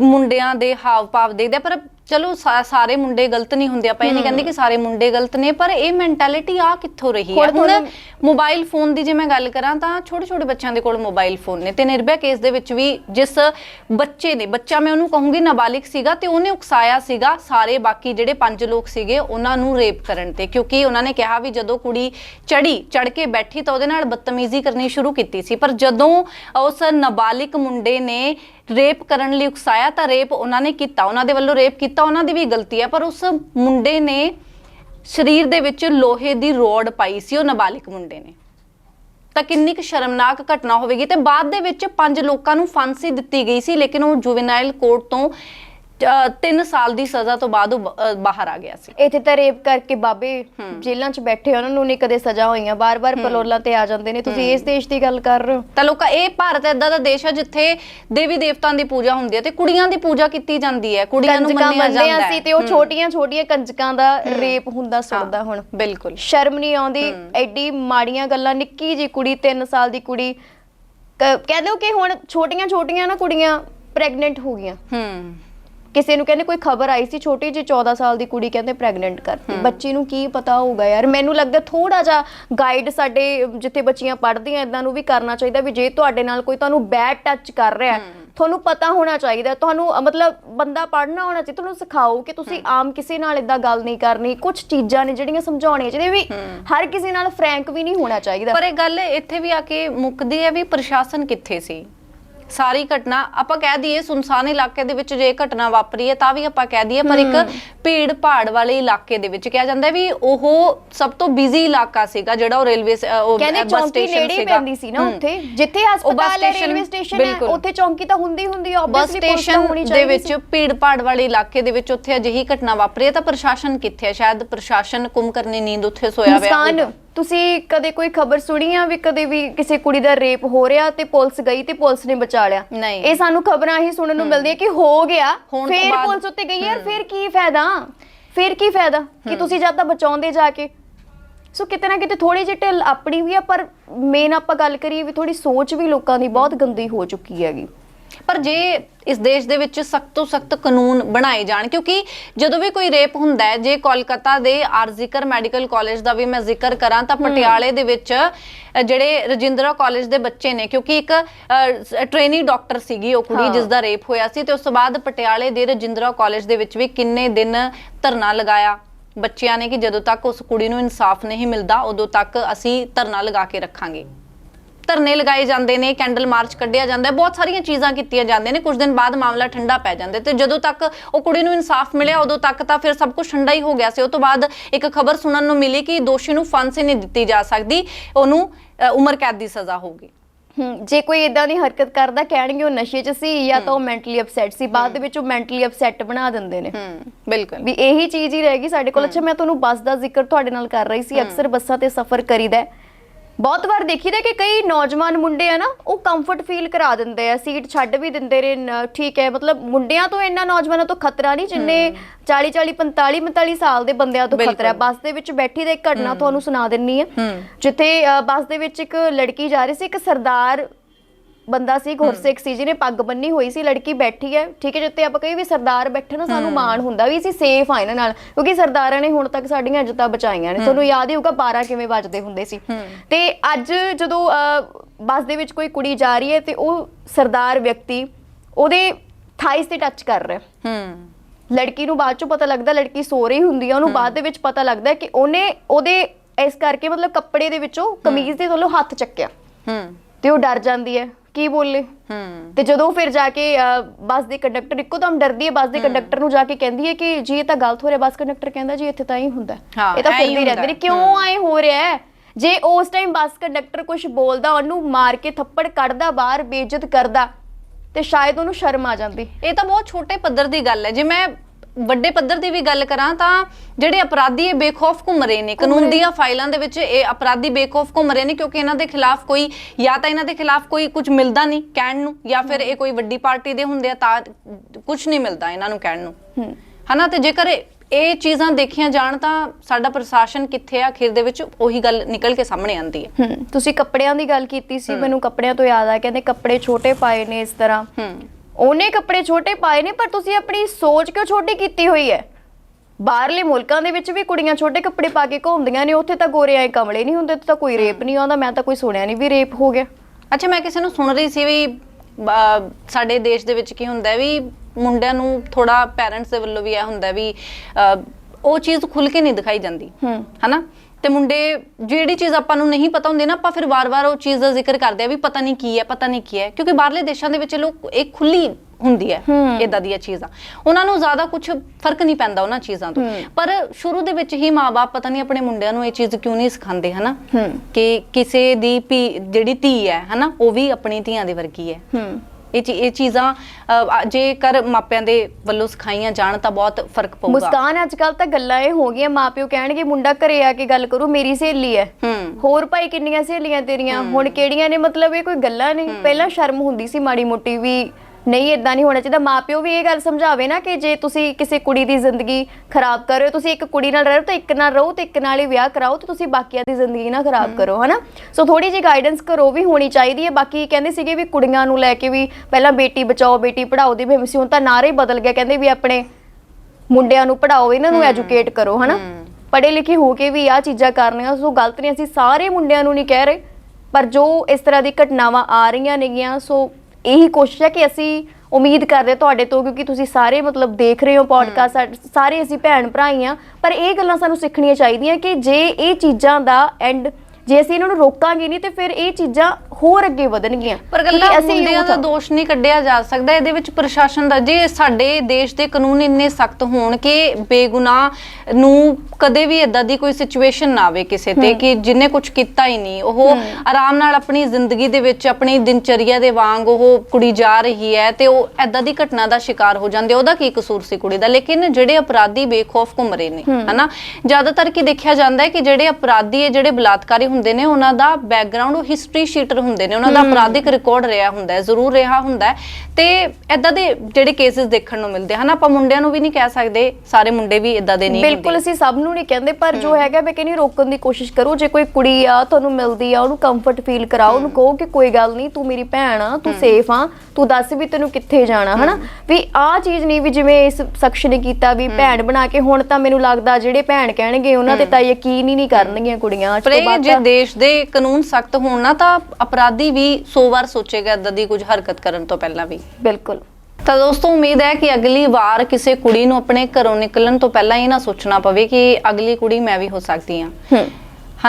ਮੁੰਡਿਆਂ ਦੇ ਹਾਵ ਭਾਵ ਦੇਖਦੇ ਆ ਪਰ ਚਲੋ ਸਾ- ਸਾਰੇ ਮੁੰਡੇ ਗਲਤ ਨਹੀਂ ਹੁੰਦੇ ਆਪਾਂ ਇਹ ਨਹੀਂ ਕਹਿੰਦੇ ਕਿ ਸਾਰੇ ਮੁੰਡੇ ਗਲਤ ਨੇ ਪਰ ਇਹ ਮੈਂਟੈਲਿਟੀ ਆ ਕਿੱਥੋਂ ਰਹੀ ਹੈ? ਹੁਣ ਮੋਬਾਈਲ ਫੋਨ ਦੀ ਜੇ ਮੈਂ ਗੱਲ ਕਰਾਂ ਤਾਂ ਛੋਟੇ ਛੋਟੇ ਬੱਚਿਆਂ ਦੇ ਕੋਲ ਮੋਬਾਈਲ ਫੋਨ ਨੇ ਤੇ ਨਿਰਭੈ ਕੇਸ ਦੇ ਵਿੱਚ ਵੀ ਜਿਸ ਬੱਚੇ ਨੇ ਬੱਚਾ ਮੈਂ ਉਹਨੂੰ ਕਹੂੰਗੀ ਨਾਬਾਲਿਗ ਸੀਗਾ ਤੇ ਉਹਨੇ ਉਕਸਾਇਆ ਸੀਗਾ ਸਾਰੇ ਬਾਕੀ ਜਿਹੜੇ ਪੰਜ ਲੋਕ ਸੀਗੇ ਉਹਨਾਂ ਨੂੰ ਰੇਪ ਕਰਨ ਤੇ ਕਿਉਂਕਿ ਉਹਨਾਂ ਨੇ ਕਿਹਾ ਵੀ ਜਦੋਂ ਕੁੜੀ ਚੜੀ ਚੜ ਕੇ ਬੈਠੀ ਤਾਂ ਉਹਦੇ ਨਾਲ ਬਦਤਮੀਜ਼ੀ ਕਰਨੀ ਸ਼ੁਰੂ ਕੀਤੀ ਸੀ ਪਰ ਜਦੋਂ ਉਸ ਨਾਬਾਲਿਗ ਮੁੰਡੇ ਨੇ ਰੇਪ ਕਰਨ ਲਈ ਉਕਸਾਇਆ ਤਾਂ ਰੇਪ ਉਹਨਾਂ ਨੇ ਕੀਤਾ, ਉਹਨਾਂ ਦੇ ਵੱਲੋਂ ਰੇਪ ਕੀਤਾ, ਉਹਨਾਂ ਦੀ ਵੀ ਗਲਤੀ ਹੈ, ਪਰ ਉਸ ਮੁੰਡੇ ਨੇ ਸਰੀਰ ਦੇ ਵਿੱਚ ਲੋਹੇ ਦੀ ਰੋਡ ਪਾਈ ਸੀ, ਉਹ ਨਾਬਾਲਿਗ ਮੁੰਡੇ ਨੇ। ਤਾਂ ਕਿੰਨੀ ਕੁ ਸ਼ਰਮਨਾਕ ਘਟਨਾ ਹੋਵੇਗੀ ਤੇ ਬਾਅਦ ਦੇ ਵਿੱਚ ਪੰਜ ਲੋਕਾਂ ਨੂੰ ਫਾਂਸੀ ਦਿੱਤੀ ਗਈ ਸੀ, ਲੇਕਿਨ ਉਹ ਜੁਵੇਨਾਈਲ ਕੋਰਟ ਤੋਂ 3 ਸਾਲ ਦੀ ਸਜ਼ਾ ਤੋਂ ਬਾਅਦ ਉਹ ਬ- ਅ, ਬਾਹਰ ਆ ਗਿਆ ਸੀ। ਇੱਥੇ ਤਾਂ ਰੇਪ ਕਰਕੇ ਬਾਬੇ ਜੇਲ੍ਹਾਂ 'ਚ ਬੈਠੇ ਉਹਨਾਂ ਨੂੰ ਨਹੀਂ ਕਦੇ ਸਜ਼ਾ ਹੋਈਆਂ। ਬਾਰ-ਬਾਰ ਪਲੋਲਾਂ ਤੇ ਆ ਜਾਂਦੇ ਨੇ। ਤੁਸੀਂ ਇਸ ਦੇਸ਼ ਦੀ ਗੱਲ ਕਰ ਰਹੇ ਹੋ। ਤਾਂ ਲੋਕਾਂ ਇਹ ਭਾਰਤ ਏਦਾਂ ਦਾ ਦੇਸ਼ ਹੈ ਜਿੱਥੇ ਦੇਵੀ ਦੇਵਤਾਂ ਦੀ ਪੂਜਾ ਹੁੰਦੀ ਹੈ ਤੇ ਕੁੜੀਆਂ ਦੀ ਪੂਜਾ ਕੀਤੀ ਜਾਂਦੀ ਹੈ। ਕੁੜੀਆਂ ਨੂੰ ਕੰਜਕਾਂ ਮੰਨਿਆ ਮੰਨਦੇ ਜਾਂਦਾ ਸੀ ਹੈ ਤੇ ਉਹ ਛੋਟੀਆਂ-ਛੋਟੀਆਂ ਕੰਜਕਾਂ ਦਾ ਰੇਪ ਹੁੰਦਾ ਸੁਣਦਾ ਹੁਣ। ਬਿਲਕੁਲ। ਸ਼ਰਮ ਨਹੀਂ ਆਉਂਦੀ। ਐਡੀ ਮਾੜੀਆਂ ਗੱਲਾਂ। ਨਿੱਕੀ ਜੀ ਕੁੜੀ 3 ਸਾਲ ਦੀ ਕੁੜੀ। ਕ- ਕਹਿ ਲਓ ਕਿ ਹੁਣ ਛੋਟੀਆਂ-ਛੋਟੀਆਂ ਨਾ ਕੁੜੀਆਂ ਪ੍ਰੈਗਨੈਂਟ ਹੋ ਗਈਆਂ। ਹੂੰ। ਕਿਸੇ ਨੂੰ ਕਹਿੰਦੇ ਕੋਈ ਖਬਰ ਆਈ ਸੀ ਛੋਟੀ ਜਿਹੀ 14 ਸਾਲ ਦੀ ਕੁੜੀ ਕਹਿੰਦੇ ਪ੍ਰੈਗਨੈਂਟ ਕਰਤੀ। ਬੱਚੀ ਨੂੰ ਕੀ ਪਤਾ ਹੋਊਗਾ ਯਾਰ? ਮੈਨੂੰ ਲੱਗਦਾ ਥੋੜਾ ਜਿਹਾ ਗਾਈਡ ਸਾਡੇ ਜਿੱਥੇ ਬੱਚੀਆਂ ਪੜ੍ਹਦੀਆਂ ਇਦਾਂ ਨੂੰ ਵੀ ਕਰਨਾ ਚਾਹੀਦਾ ਵੀ ਜੇ ਤੁਹਾਡੇ ਨਾਲ ਕੋਈ ਤੁਹਾਨੂੰ ਬੈਡ ਟੱਚ ਕਰ ਰਿਹਾ ਹੈ, ਤੁਹਾਨੂੰ ਪਤਾ ਹੋਣਾ ਚਾਹੀਦਾ ਤੁਹਾਨੂੰ ਮਤਲਬ ਬੰਦਾ ਪੜ੍ਹਨਾ ਹੋਣਾ ਚਾਹੀਦਾ ਤੁਹਾਨੂੰ ਸਿਖਾਓ ਕਿ ਤੁਸੀਂ ਆਮ ਕਿਸੇ ਨਾਲ ਇਦਾਂ ਗੱਲ ਨਹੀਂ ਕਰਨੀ ਕੁਝ ਚੀਜ਼ਾਂ ਨੇ ਜਿਹੜੀਆਂ ਸਮਝਾਉਣੀਆਂ ਚਾਹੀਦੀਆਂ ਵੀ ਹਰ ਕਿਸੇ ਨਾਲ ਫਰੈਂਕ ਵੀ ਨਹੀਂ ਹੋਣਾ ਚਾਹੀਦਾ। ਪਰ ਇਹ ਗੱਲ ਇੱਥੇ ਵੀ ਆ ਕੇ ਮੁੱਕਦੀ ਹੈ ਵੀ ਪ੍ਰਸ਼ਾਸਨ ਕਿੱਥੇ ਸੀ? ਸਾਰੀ ਘਟਨਾ ਆਪਾਂ ਕਹਿ ਦਈਏ ਸੁਨਸਾਨ ਇਲਾਕੇ ਦੇ ਵਿੱਚ ਜੇ ਘਟਨਾ ਵਾਪਰੀ ਹੈ ਤਾਂ ਵੀ ਆਪਾਂ ਕਹਿ ਦਈਏ ਪਰ ਇੱਕ ਭੀੜ ਭਾੜ ਵਾਲੇ ਇਲਾਕੇ ਦੇ ਵਿੱਚ ਕਿਹਾ ਜਾਂਦਾ ਹੈ ਵੀ ਉਹ ਸਭ ਤੋਂ ਬਿਜ਼ੀ ਇਲਾਕਾ ਸੀਗਾ ਜਿਹੜਾ ਉਹ ਰੇਲਵੇ ਉਹ ਬੱਸ ਸਟੇਸ਼ਨ ਹੀ ਸੀਗਾ। ਪੈਂਦੀ ਸੀ ਨਾ ਹੂੰ। ਉੱਥੇ ਜਿੱਥੇ ਹਸਪਤਾਲ ਹੈ ਰੇਲਵੇ ਸਟੇਸ਼ਨ ਹੈ। ਉੱਥੇ ਚੌਂਕੀ ਤਾਂ ਹੁੰਦੀ ਹੁੰਦੀ ਹੈ ਬੱਸ ਸਟੇਸ਼ਨ ਦੇ ਵਿੱਚ ਭੀੜ ਭਾੜ ਵਾਲੇ ਇਲਾਕੇ ਦੇ ਵਿੱਚ ਉੱਥੇ ਅਜਿਹੀ ਘਟਨਾ ਵਾਪਰੀ ਹੈ ਤਾਂ ਪ੍ਰਸ਼ਾਸਨ ਕਿੱਥੇ ਹੈ ਸ਼ਾਇਦ ਪ੍ਰਸ਼ਾਸਨ ਕੁੰਭਕਰਨੀ ਨੀਂਦ ਉੱਥੇ ਸੋਇਆ ਹੋਇਆ ਹੋਊਗਾ। ਤੁਸੀਂ ਕਦੇ ਕੋਈ ਖਬਰ ਸੁਣੀ ਆ ਵੀ ਕਦੇ ਵੀ ਕਿਸੇ ਕੁੜੀ ਦਾ ਰੇਪ ਹੋ ਰਿਹਾ ਤੇ ਪੁਲਿਸ ਗਈ ਤੇ ਪੁਲਿਸ ਨੇ ਬਚਾ ਲਿਆ? ਨਹੀਂ। ਇਹ ਸਾਨੂੰ ਖਬਰਾਂ ਹੀ ਸੁਣਨ ਨੂੰ ਮਿਲਦੀਆਂ ਕਿ ਹੋ ਗਿਆ। ਹੋਣ ਤੋਂ ਫਿਰ ਬਾਅਦ- ਪੁਲਿਸ ਉੱਤੇ ਗਈ ਯਾਰ ਫਿਰ ਕੀ ਫਾਇਦਾ? ਫਿਰ ਕੀ ਫਾਇਦਾ ਕਿ ਤੁਸੀਂ ਜਦ ਤਾਂ ਬਚਾਉਂਦੇ ਜਾ ਕੇ? ਸੋ ਕਿਤੇ ਨਾ ਕਿਤੇ ਥੋੜੀ ਜਿਹੀ ਢਿੱਲ ਆਪਣੀ ਵੀ ਆ ਪਰ ਮੇਨ ਆਪਾਂ ਗੱਲ ਕਰੀਏ ਵੀ ਥੋੜੀ ਸੋਚ ਵੀ ਲੋਕਾਂ ਦੀ ਬਹੁਤ ਗੰਦੀ ਹੋ ਚੁੱਕੀ ਹੈਗੀ। ਪਰ ਜੇ ਇਸ ਦੇਸ਼ ਦੇ ਵਿੱਚ ਸਖਤ ਤੋਂ ਸਖਤ ਕਾਨੂੰਨ ਬਣਾਏ ਜਾਣ ਕਿਉਂਕਿ ਜਦੋਂ ਵੀ ਕੋਈ ਰੇਪ ਹੁੰਦਾ ਹੈ ਜੇ ਕੋਲਕਾਤਾ ਦੇ ਆਰਜ਼ਿਕਰ ਮੈਡੀਕਲ ਕਾਲਜ ਦਾ ਵੀ ਮੈਂ ਜ਼ਿਕਰ ਕਰਾਂ ਤਾਂ ਪਟਿਆਲੇ ਦੇ ਵਿੱਚ ਜਿਹੜੇ ਰਜਿੰਦਰਾ ਕਾਲਜ ਦੇ ਬੱਚੇ ਨੇ ਕਿਉਂਕਿ ਇੱਕ ਟ੍ਰੇਨੀ ਡਾਕਟਰ ਸੀਗੀ ਉਹ ਕੁੜੀ। ਜਿਸ ਦਾ ਰੇਪ ਹੋਇਆ ਸੀ ਤੇ ਉਸ ਤੋਂ ਬਾਅਦ ਪਟਿਆਲੇ ਦੇ ਰਜਿੰਦਰਾ ਕਾਲਜ ਦੇ ਵਿੱਚ ਵੀ ਕਿੰਨੇ ਦਿਨ ਧਰਨਾ ਲਗਾਇਆ ਬੱਚਿਆਂ ਨੇ ਕਿ ਜਦੋਂ ਤੱਕ ਉਸ ਕੁੜੀ ਨੂੰ ਇਨਸਾਫ ਨਹੀਂ ਮਿਲਦਾ ਉਦੋਂ ਤੱਕ ਅਸੀਂ ਧਰਨਾ ਲਗਾ ਕੇ ਰੱਖਾਂਗੇ ਧਰਨੇ ਲਗਾਏ ਜਾਂਦੇ ਨੇ ਕੈਂਡਲ ਮਾਰਚ ਕੱਢਿਆ ਜਾਂਦਾ ਹੈ ਬਹੁਤ ਸਾਰੀਆਂ ਚੀਜ਼ਾਂ ਕੀਤੀਆਂ ਜਾਂਦੀਆਂ ਨੇ ਕੁਝ ਦਿਨ ਬਾਅਦ ਮਾਮਲਾ ਠੰਡਾ ਪੈ ਜਾਂਦਾ ਹੈ ਤੇ ਜਦੋਂ ਤੱਕ ਉਹ ਕੁੜੀ ਨੂੰ ਇਨਸਾਫ ਮਿਲਿਆ ਉਦੋਂ ਤੱਕ ਤਾਂ ਫਿਰ ਸਭ ਕੁਝ ਠੰਡਾ ਹੀ ਹੋ ਗਿਆ ਸੀ। ਉਹ ਤੋਂ ਬਾਅਦ ਇੱਕ ਖਬਰ ਸੁਣਨ ਨੂੰ ਮਿਲੀ ਕਿ ਦੋਸ਼ੀ ਨੂੰ ਫਾਂਸੀ ਨਹੀਂ ਦਿੱਤੀ ਜਾ ਸਕਦੀ ਉਹਨੂੰ ਉਮਰ ਕੈਦ ਦੀ ਸਜ਼ਾ ਹੋਊਗੀ ਹਮ ਜੇ ਕੋਈ ਇਦਾਂ ਦੀ ਹਰਕਤ ਕਰਦਾ ਕਹਿਣਗੇ ਉਹ ਨਸ਼ੇ 'ਚ ਸੀ ਜਾਂ ਤਾਂ ਉਹ ਮੈਂਟਲੀ ਅਪਸੈਟ ਸੀ ਬਾਅਦ ਦੇ ਵਿੱਚ ਉਹ ਮੈਂਟਲੀ ਅਪਸੈਟ ਬਣਾ ਦਿੰਦੇ ਨੇ। ਹੂੰ ਬਿਲਕੁਲ। ਵੀ ਇਹੀ ਚੀਜ਼ ਹੀ ਰਹੇਗੀ ਸਾਡੇ ਕੋਲ। ਅੱਛਾ ਮੈਂ ਤੁਹਾਨੂੰ ਬੱਸ ਦਾ ਜ਼ਿਕਰ ਤੁਹਾਡੇ ਨਾਲ ਕਰ ਰਹੀ ਸੀ ਅਕਸਰ ਬੱਸਾਂ ਤੇ ਸਫ਼ਰ ਕਰੀਦਾ ਹੈ। ਬਹੁਤ ਵਾਰ ਦੇਖੀਦਾ ਕਿ ਕਈ ਨੌਜਵਾਨ ਮੁੰਡੇ ਆ ਨਾ ਉਹ ਕੰਫਰਟ ਫੀਲ ਕਰਾ ਦਿੰਦੇ ਆ ਸੀਟ ਛੱਡ ਵੀ ਦਿੰਦੇ ਨੇ ਨ- ਠੀਕ ਹੈ ਮਤਲਬ ਮੁੰਡਿਆਂ ਤੋਂ ਇੰਨਾ ਨੌਜਵਾਨਾਂ ਤੋਂ ਖਤਰਾ ਨਹੀਂ ਜਿੰਨੇ 40 40 45 45 ਸਾਲ ਦੇ ਬੰਦਿਆਂ ਤੋਂ ਖਤਰਾ। ਹੈ ਬੱਸ ਦੇ ਵਿੱਚ ਬੈਠੀ ਦਾ ਇੱਕ ਘਟਨਾ ਤੁਹਾਨੂੰ ਸੁਣਾ ਦਿੰਨੀ ਹੈ। ਜਿੱਥੇ ਅ, ਬੱਸ ਦੇ ਵਿੱਚ ਇੱਕ ਲੜਕੀ ਜਾ ਰਹੀ ਸੀ ਇੱਕ ਸਰਦਾਰ ਬੰਦਾ ਸੀ ਗੁਰਸਿੱਖ ਸੀ ਜਿਹਨੇ ਪੱਗ ਬੰਨੀ ਹੋਈ ਸੀ ਲੜਕੀ ਬੈਠੀ ਹੈ ਠੀਕ ਹੈ ਜਿੱਤੇ ਆਪਾਂ ਕਹੀ ਵੀ ਸਰਦਾਰ ਬੈਠੇ ਨਾ ਸਾਨੂੰ ਮਾਣ ਹੁੰਦਾ ਵੀ ਅਸੀਂ ਸੇਫ ਆ ਇਹਨਾਂ ਨਾਲ ਕਿਉਂਕਿ ਸਰਦਾਰਾਂ ਨੇ ਹੁਣ ਤੱਕ ਸਾਡੀਆਂ ਇੱਜ਼ਤਾਂ ਬਚਾਈਆਂ ਨੇ। ਤੁਹਾਨੂੰ ਯਾਦ ਹੀ ਹੋਊਗਾ 12 ਕਿਵੇਂ ਵੱਜਦੇ ਹੁੰਦੇ ਸੀ। ਤੇ ਅੱਜ ਜਦੋਂ ਬੱਸ ਦੇ ਵਿੱਚ ਕੋਈ ਕੁੜੀ ਜਾ ਰਹੀ ਹੈ ਤੇ ਉਹ ਸਰਦਾਰ ਵਿਅਕਤੀ ਉਹਦੇ ਥਾਈਸ ਤੇ ਟੱਚ ਕਰ ਰਿਹਾ ਹੂੰ। ਲੜਕੀ ਨੂੰ ਬਾਅਦ ਚੋਂ ਪਤਾ ਲੱਗਦਾ ਲੜਕੀ ਸੋ ਰਹੀ ਹੁੰਦੀ ਆ ਉਹਨੂੰ ਬਾਅਦ ਦੇ ਵਿੱਚ ਪਤਾ ਲੱਗਦਾ ਕਿ ਉਹਨੇ ਉਹਦੇ ਇਸ ਕਰਕੇ ਮਤਲਬ ਕੱਪੜੇ ਦੇ ਵਿੱਚੋਂ ਕਮੀਜ਼ ਦੇ ਥੱਲੋਂ ਹੱਥ ਚੱਕਿਆ। ਹੂੰ। ਤੇ ਉਹ ਡਰ ਜਾਂਦੀ ਹੈ। ਕੀ ਬੋਲੇ? ਹੂੰ। ਤੇ ਜਦੋਂ ਫਿਰ ਜਾ ਕੇ ਬੱਸ ਦੇ ਕੰਡਕਟਰ ਇੱਕੋ ਦਮ ਡਰਦੀ ਹੈ ਬੱਸ ਦੇ ਕੰਡਕਟਰ ਨੂੰ ਜਾ ਕੇ ਕਹਿੰਦੀ ਹੈ ਕਿ ਜੀ ਇਹ ਤਾਂ ਗਲਤ ਹੋ ਰਿਹਾ ਬੱਸ ਕੰਡਕਟਰ ਕਹਿੰਦਾ ਜੀ ਇੱਥੇ ਤਾਂ ਹੀ ਹੁੰਦਾ। ਹੈ। ਹਾਂ, ਇਹ ਤਾਂ ਐਂ ਹੀ ਫਿਰਦੀ ਰਹਿੰਦੇ ਨੇ। ਹੁੰਦਾ। ਕਿਉਂ ਆਏ ਹੋ ਰਿਹਾ ਹੈ? ਜੇ ਉਸ ਟਾਈਮ ਬੱਸ ਕੰਡਕਟਰ ਕੁਝ ਬੋਲਦਾ ਉਹਨੂੰ ਮਾਰ ਕੇ ਥੱਪੜ ਕੱਢਦਾ ਬਾਹਰ ਬੇਇੱਜ਼ਤ ਕਰਦਾ ਤੇ ਸ਼ਾਇਦ ਉਹਨੂੰ ਸ਼ਰਮ ਆ ਜਾਂਦੀ। ਇਹ ਤਾਂ ਬਹੁਤ ਛੋਟੇ ਪੱਧਰ ਦੀ ਗੱਲ ਹੈ। ਜੇ ਮੈਂ ਵੱਡੇ ਪੱਧਰ ਦੀ ਵੀ ਗੱਲ ਕਰਾਂ ਤਾਂ ਜਿਹੜੇ ਅਪਰਾਧੀ ਇਹ ਬੇਖੌਫ ਘੁੰਮ ਰਹੇ ਨੇ ਕਾਨੂੰਨ ਦੀਆਂ ਫਾਈਲਾਂ ਦੇ ਵਿੱਚ ਇਹ ਅਪਰਾਧੀ ਬੇਖੌਫ ਘੁੰਮ ਰਹੇ ਨੇ ਕਿਉਂਕਿ ਇਹਨਾਂ ਦੇ ਖਿਲਾਫ ਕੋਈ ਜਾਂ ਤਾਂ ਇਹਨਾਂ ਦੇ ਖਿਲਾਫ ਕੋਈ ਕੁਝ ਮਿਲਦਾ ਨਹੀਂ ਕਹਿਣ ਨੂੰ ਜਾਂ ਫਿਰ ਇਹ ਕੋਈ ਵੱਡੀ ਪਾਰਟੀ ਦੇ ਹੁੰਦੇ ਆ ਤਾਂ ਕੁਝ ਨਹੀਂ ਮਿਲਦਾ ਇਹਨਾਂ ਨੂੰ ਕਹਿਣ ਨੂੰ। ਹਨਾ ਤੇ ਜੇਕਰ ਇਹ- ਚੀਜ਼ਾਂ ਦੇਖੀਆਂ ਜਾਣ ਤਾਂ ਸਾਡਾ ਪ੍ਰਸ਼ਾਸਨ ਕਿੱਥੇ ਆ ਅਖੀਰ ਦੇ ਵਿੱਚ ਉਹੀ ਗੱਲ ਨਿਕਲ ਕੇ ਸਾਹਮਣੇ ਆਉਂਦੀ ਹੈ। ਤੁਸੀਂ ਕੱਪੜਿਆਂ ਦੀ ਗੱਲ ਕੀਤੀ ਸੀ ਮੈਨੂੰ ਕੱਪੜਿਆਂ ਤੋਂ ਯਾਦ ਆ ਕਹਿੰਦੇ ਕੱਪੜੇ ਛੋਟੇ ਪਾਏ ਨੇ ਇਸ ਤਰ੍ਹਾਂ। ਉਹਨੇ ਕੱਪੜੇ ਛੋਟੇ ਪਾਏ ਨੇ ਪਰ ਤੁਸੀਂ ਆਪਣੀ ਸੋਚ ਕਿਉਂ ਛੋਟੀ ਕੀਤੀ ਹੋਈ ਹੈ? ਬਾਹਰਲੇ ਮੁਲਕਾਂ ਦੇ ਵਿੱਚ ਵੀ ਕੁੜੀਆਂ ਛੋਟੇ ਕੱਪੜੇ ਪਾ ਕੇ ਘੁੰਮਦੀਆਂ ਨੇ ਉੱਥੇ ਤਾਂ ਗੋਰੇ ਐ ਕਮਲੇ ਨਹੀਂ ਹੁੰਦੇ ਤਾਂ ਕੋਈ ਰੇਪ ਨਹੀਂ ਆਉਂਦਾ ਮੈਂ ਤਾਂ ਕੋਈ ਸੁਣਿਆ ਨਹੀਂ ਵੀ ਰੇਪ ਹੋ ਗਿਆ। ਅੱਛਾ ਮੈਂ ਕਿਸੇ ਨੂੰ ਸੁਣ ਰਹੀ ਸੀ ਵੀ ਅਹ, ਸਾਡੇ ਦੇਸ਼ ਦੇ ਵਿੱਚ ਕੀ ਹੁੰਦਾ ਹੈ ਵੀ ਮੁੰਡਿਆਂ ਨੂੰ ਥੋੜਾ ਪੈਰੈਂਟਸ ਦੇ ਵੱਲੋਂ ਵੀ ਇਹ ਹੁੰਦਾ ਵੀ ਅਹ, ਉਹ ਚੀਜ਼ ਖੁੱਲ ਕੇ ਨਹੀਂ ਦਿਖਾਈ ਜਾਂਦੀ। ਹੂੰ। ਹਨਾ? ਤੇ ਮੁੰਡੇ ਜਿਹੜੀ ਚੀਜ਼ ਆਪਾਂ ਨੂੰ ਨਹੀਂ ਪਤਾ ਹੁੰਦੀ ਨਾ ਆਪਾਂ ਫਿਰ ਵਾਰ-ਵਾਰ ਉਹ ਚੀਜ਼ ਦਾ ਜ਼ਿਕਰ ਕਰਦੇ ਆ ਵੀ ਪਤਾ ਨਹੀਂ ਕੀ ਹੈ ਪਤਾ ਨਹੀਂ ਕੀ ਹੈ। ਕਿਉਂਕਿ ਬਾਹਰਲੇ ਦੇਸ਼ਾਂ ਦੇ ਵਿੱਚ ਲੋਕ ਇੱਕ ਖੁੱਲੀ ਹੁੰਦੀ ਹੈ। ਇਦਾਂ ਦੀਆਂ ਚੀਜ਼ਾਂ। ਉਹਨਾਂ ਨੂੰ ਜ਼ਿਆਦਾ ਕੁਝ ਫ਼ਰਕ ਨਹੀਂ ਪੈਂਦਾ ਉਹਨਾਂ ਚੀਜ਼ਾਂ ਤੋਂ। ਪਰ ਸ਼ੁਰੂ ਦੇ ਵਿੱਚ ਹੀ ਮਾਪੇ ਪਤਾ ਨਹੀਂ ਆਪਣੇ ਮੁੰਡਿਆਂ ਨੂੰ ਇਹ ਚੀਜ਼ ਕਿਉਂ ਨਹੀਂ ਸਿਖਾਉਂਦੇ ਹਨਾ? ਕਿ ਕਿਸੇ ਦੀ ਜਿਹੜੀ ਧੀ ਹੈ ਹਨਾ ਉਹ ਵੀ ਆਪਣੀ ਧੀਆਂ ਦੇ ਵਰਗੀ ਹੂੰ। ਇਹ ਚੀ- ਇਹ ਚੀਜ਼ਾਂ ਜੇਕਰ ਮਾਪਿਆਂ ਦੇ ਵੱਲੋਂ ਸਿਖਾਈਆਂ ਜਾਣ ਤਾਂ ਬਹੁਤ ਫ਼ਰਕ ਪਊਗਾ। ਮੁਸਕਾਨ ਅੱਜ ਕੱਲ ਤਾਂ ਗੱਲਾਂ ਇਹ ਹੋ ਗਈਆਂ ਮਾਪਿਓ ਕਹਿਣਗੇ ਮੁੰਡਾ ਘਰੇ ਆ ਕੇ ਗੱਲ ਕਰੂ ਮੇਰੀ ਸਹੇਲੀ ਹੈ ਹੂੰ। ਹੋਰ ਭਾਈ ਕਿੰਨੀਆਂ ਸਹੇਲੀਆਂ ਤੇਰੀਆਂ? ਹੁਣ ਕਿਹੜੀਆਂ ਨੇ? ਮਤਲਬ ਇਹ ਕੋਈ ਗੱਲਾਂ ਨਹੀਂ। ਪਹਿਲਾਂ ਸ਼ਰਮ ਹੁੰਦੀ ਸੀ ਮਾੜੀ ਮੋਟੀ ਵੀ ਨਹੀਂ ਇਦਾਂ ਨਹੀਂ ਹੋਣਾ ਚਾਹੀਦਾ। ਮਾਪਿਓ ਵੀ ਇਹ ਗੱਲ ਸਮਝਾਵੇ ਨਾ ਕਿ ਜੇ ਤੁਸੀਂ ਕਿਸੇ ਕੁੜੀ ਦੀ ਜ਼ਿੰਦਗੀ ਖਰਾਬ ਕਰ ਰਹੇ ਹੋ ਤੁਸੀਂ ਇੱਕ ਕੁੜੀ ਨਾਲ ਰਹਿ ਰਹੇ ਹੋ ਤਾਂ ਇੱਕ ਨਾਲ ਰਹੋ ਤੇ ਇੱਕ ਨਾਲ ਹੀ ਵਿਆਹ ਕਰਾਓ ਤੇ ਤੁਸੀਂ ਬਾਕੀਆਂ ਦੀ ਜ਼ਿੰਦਗੀ ਨਾ ਖਰਾਬ ਕਰੋ ਹਨਾ? ਸੋ ਥੋੜੀ ਜਿਹੀ ਗਾਈਡੈਂਸ ਕਰੋ ਵੀ ਹੋਣੀ ਚਾਹੀਦੀ ਹੈ। ਬਾਕੀ ਕਹਿੰਦੇ ਸੀਗੇ ਵੀ ਕੁੜੀਆਂ ਨੂੰ ਲੈ ਕੇ ਵੀ ਪਹਿਲਾਂ ਬੇਟੀ ਬਚਾਓ ਬੇਟੀ ਪੜਾਓ ਦੀ ਫੇਮਸ ਸੀ ਹੁਣ ਤਾਂ ਨਾਰਾ ਬਦਲ ਗਿਆ। ਕਹਿੰਦੇ ਵੀ ਆਪਣੇ ਮੁੰਡਿਆਂ ਨੂੰ ਪੜਾਓ ਇਹਨਾਂ ਨੂੰ ਐਜੂਕੇਟ ਕਰੋ ਹਨਾ? ਪੜ੍ਹੇ ਲਿਖੇ ਹੋ ਕੇ ਵੀ ਆ ਚੀਜ਼ਾਂ ਕਰਨੀਆਂ ਸੋ ਗਲਤ ਨਹੀਂ ਅਸੀਂ ਸਾਰੇ ਮੁੰਡਿਆਂ ਨੂੰ ਨਹੀਂ ਕਹਿ ਰਹੇ ਪਰ ਜੋ ਇਸ ਤਰ੍ਹਾਂ ਦੀ ਘਟਨਾਵਾਂ ਆ ਰਹੀਆਂ ਨੇਗੀਆਂ ਸੋ ਇਹੀ ਕੋਸ਼ਿਸ਼ ਹੈ ਕਿ ਅਸੀਂ ਉਮੀਦ ਕਰਦੇ ਹਾਂ ਤੁਹਾਡੇ ਤੋਂ ਕਿਉਂਕਿ ਤੁਸੀਂ ਸਾਰੇ ਮਤਲਬ ਦੇਖ ਰਹੇ ਹੋ ਪੋਡਕਾਸਟ ਸਾਰੇ ਅਸੀਂ ਭੈਣ ਭਰਾ ਹੀ ਆ ਪਰ ਇਹ ਗੱਲਾਂ ਸਾਨੂੰ ਸਿੱਖਣੀਆਂ ਚਾਹੀਦੀਆਂ ਕਿ ਜੇ ਇਹ ਚੀਜ਼ਾਂ ਦਾ ਐਂਡ ਜੇ ਅਸੀਂ ਇਹਨਾਂ ਨੂੰ ਰੋਕਾਂਗੇ ਨਹੀਂ ਤੇ ਫਿਰ ਇਹ ਚੀਜ਼ਾਂ ਹੋਰ ਅੱਗੇ ਵਧਣਗੀਆਂ। ਪਰ ਗੱਲਾਂ ਅਸੀਂ ਮੁੰਡਿਆਂ ਦਾ। ਦੋਸ਼ ਨਹੀਂ ਕੱਢਿਆ ਜਾ ਸਕਦਾ। ਇਹਦੇ ਵਿੱਚ ਪ੍ਰਸ਼ਾਸਨ ਦਾ ਜੇ ਸਾਡੇ ਦੇਸ਼ ਦੇ ਕਾਨੂੰਨ ਇੰਨੇ ਸਖਤ ਹੋਣ ਕਿ ਬੇਗੁਨਾਹ ਨੂੰ ਕਦੇ ਵੀ ਇਦਾਂ ਦੀ ਕੋਈ ਸਿਚੁਏਸ਼ਨ ਨਾ ਆਵੇ ਕਿਸੇ ਤੇ ਕਿ ਜਿਨੇ ਕੁਝ ਕੀਤਾ ਹੀ ਨਹੀਂ। ਉਹ ਆਰਾਮ ਨਾਲ ਆਪਣੀ ਜ਼ਿੰਦਗੀ ਦੇ ਵਿੱਚ ਆਪਣੀ ਦਿਨਚਰੀਆ ਦੇ ਵਾਂਗ ਉਹ ਕੁੜੀ ਜਾ ਰਹੀ ਹੈ ਤੇ ਉਹ ਐਦਾਂ ਦੀ ਘਟਨਾ ਦਾ ਸ਼ਿਕਾਰ ਹੋ ਜਾਂਦੇ। ਉਹਦਾ ਕੀ ਕਸੂਰ ਸੀ ਕੁੜੀ ਦਾ? ਲੇਕਿਨ ਜਿਹੜੇ ਅਪਰਾਧੀ ਬੇਖੌਫ ਘੁੰਮ ਰਹੇ ਨੇ ਹਨਾ? ਜ਼ਿਆਦਾਤਰ ਕੀ ਦੇਖਿਆ ਜਾਂਦਾ ਹੈ ਕਿ ਜਿਹੜੇ ਅਪਰਾਧੀ ਹੈ ਜਿਹੜੇ ਬਲਾਤਕਾਰੀ ਹੁੰਦੇ ਨੇ ਉਹਨਾਂ ਦਾ ਬੈਕਗ੍ਰਾਉਂਡ ਉਹ ਹਿਸਟਰੀ ਸ਼ੀਟਰ ਹੁੰਦੇ ਨੇ ਉਹਨਾਂ ਦਾ ਅਪਰਾਧਿਕ ਰਿਕਾਰਡ ਰਿਹਾ ਹੁੰਦਾ ਹੈ ਜ਼ਰੂਰ ਰਿਹਾ ਹੁੰਦਾ ਹੈ। ਤੇ ਐਦਾਂ ਦੇ ਜਿਹੜੇ ਕੇਸਿਸ ਦੇਖਣ ਨੂੰ ਮਿਲਦੇ ਹਨ ਆਪਾਂ ਮੁੰਡਿਆਂ ਨੂੰ ਵੀ ਨਹੀਂ ਕਹਿ ਸਕਦੇ ਸਾਰੇ ਮੁੰਡੇ ਵੀ ਇਦਾਂ ਦੇ ਨਹੀਂ ਬਿਲਕੁਲ ਅਸੀਂ ਸਭ ਨੂੰ ਨਹੀਂ ਕਹਿੰਦੇ ਪਰ ਜੋ ਹੈਗਾ ਮੈਂ ਕਹਿੰਦੀ ਰੋਕਣ ਦੀ ਕੋਸ਼ਿਸ਼ ਕਰੋ ਜੇ ਕੋਈ ਕੁੜੀ ਆ ਤੁਹਾਨੂੰ ਮਿਲਦੀ ਆ ਉਹਨੂੰ ਕੰਫਰਟ ਫੀਲ ਕਰਾਓ ਉਹਨੂੰ ਕਹੋ ਕਿ ਕੋਈ ਗੱਲ ਨਹੀਂ ਤੂੰ ਮੇਰੀ ਭੈਣ ਆ ਤੂੰ ਸੇਫ ਆ ਤੂੰ ਦੱਸ ਵੀ ਤੈਨੂੰ ਕਿੱਥੇ ਜਾਣਾ ਹਨਾ? ਵੀ ਆਹ ਚੀਜ਼ ਨਹੀਂ ਵੀ ਜਿਵੇਂ ਇਸ ਸ਼ਖਸ ਨੇ ਕੀਤਾ ਵੀ ਭੈਣ ਬਣਾ ਕੇ ਹੁਣ ਤਾਂ ਮੈਨੂੰ ਲੱਗਦਾ ਜਿਹੜੇ ਭੈਣ ਕਹਿਣਗੇ ਉਹਨਾਂ ਤੇ ਤਾਂ ਯਕੀਨ ਹੀ ਨਹੀਂ ਕਰਨਗੀਆਂ ਕੁੜੀਆਂ ਅੱਜ ਤੋਂ ਬਾਅਦ ਜੇ ਦੇਸ਼ ਦੇ ਕਾਨੂੰਨ ਸਖਤ ਹੋਣ ਨਾ ਤਾਂ ਅਪਰਾਧੀ ਵੀ 100 ਵਾਰ ਸੋਚੇਗਾ ਇਦਾਂ ਦੀ ਕੁਝ ਹਰਕਤ ਕਰਨ ਤੋਂ ਪਹਿਲਾਂ ਵੀ। ਬਿਲਕੁਲ। ਤਾਂ ਦੋਸਤੋ ਉਮੀਦ ਹੈ ਕਿ ਅਗਲੀ ਵਾਰ ਕਿਸੇ ਕੁੜੀ ਨੂੰ ਆਪਣੇ ਘਰੋਂ ਨਿਕਲਣ ਤੋਂ ਪਹਿਲਾਂ ਇਹ ਨਾ ਸੋਚਣਾ ਪਵੇ ਕਿ ਅਗਲੀ ਕੁੜੀ ਮੈਂ ਵੀ ਹੋ ਸਕਦੀ ਹਾਂ। ਹੂੰ।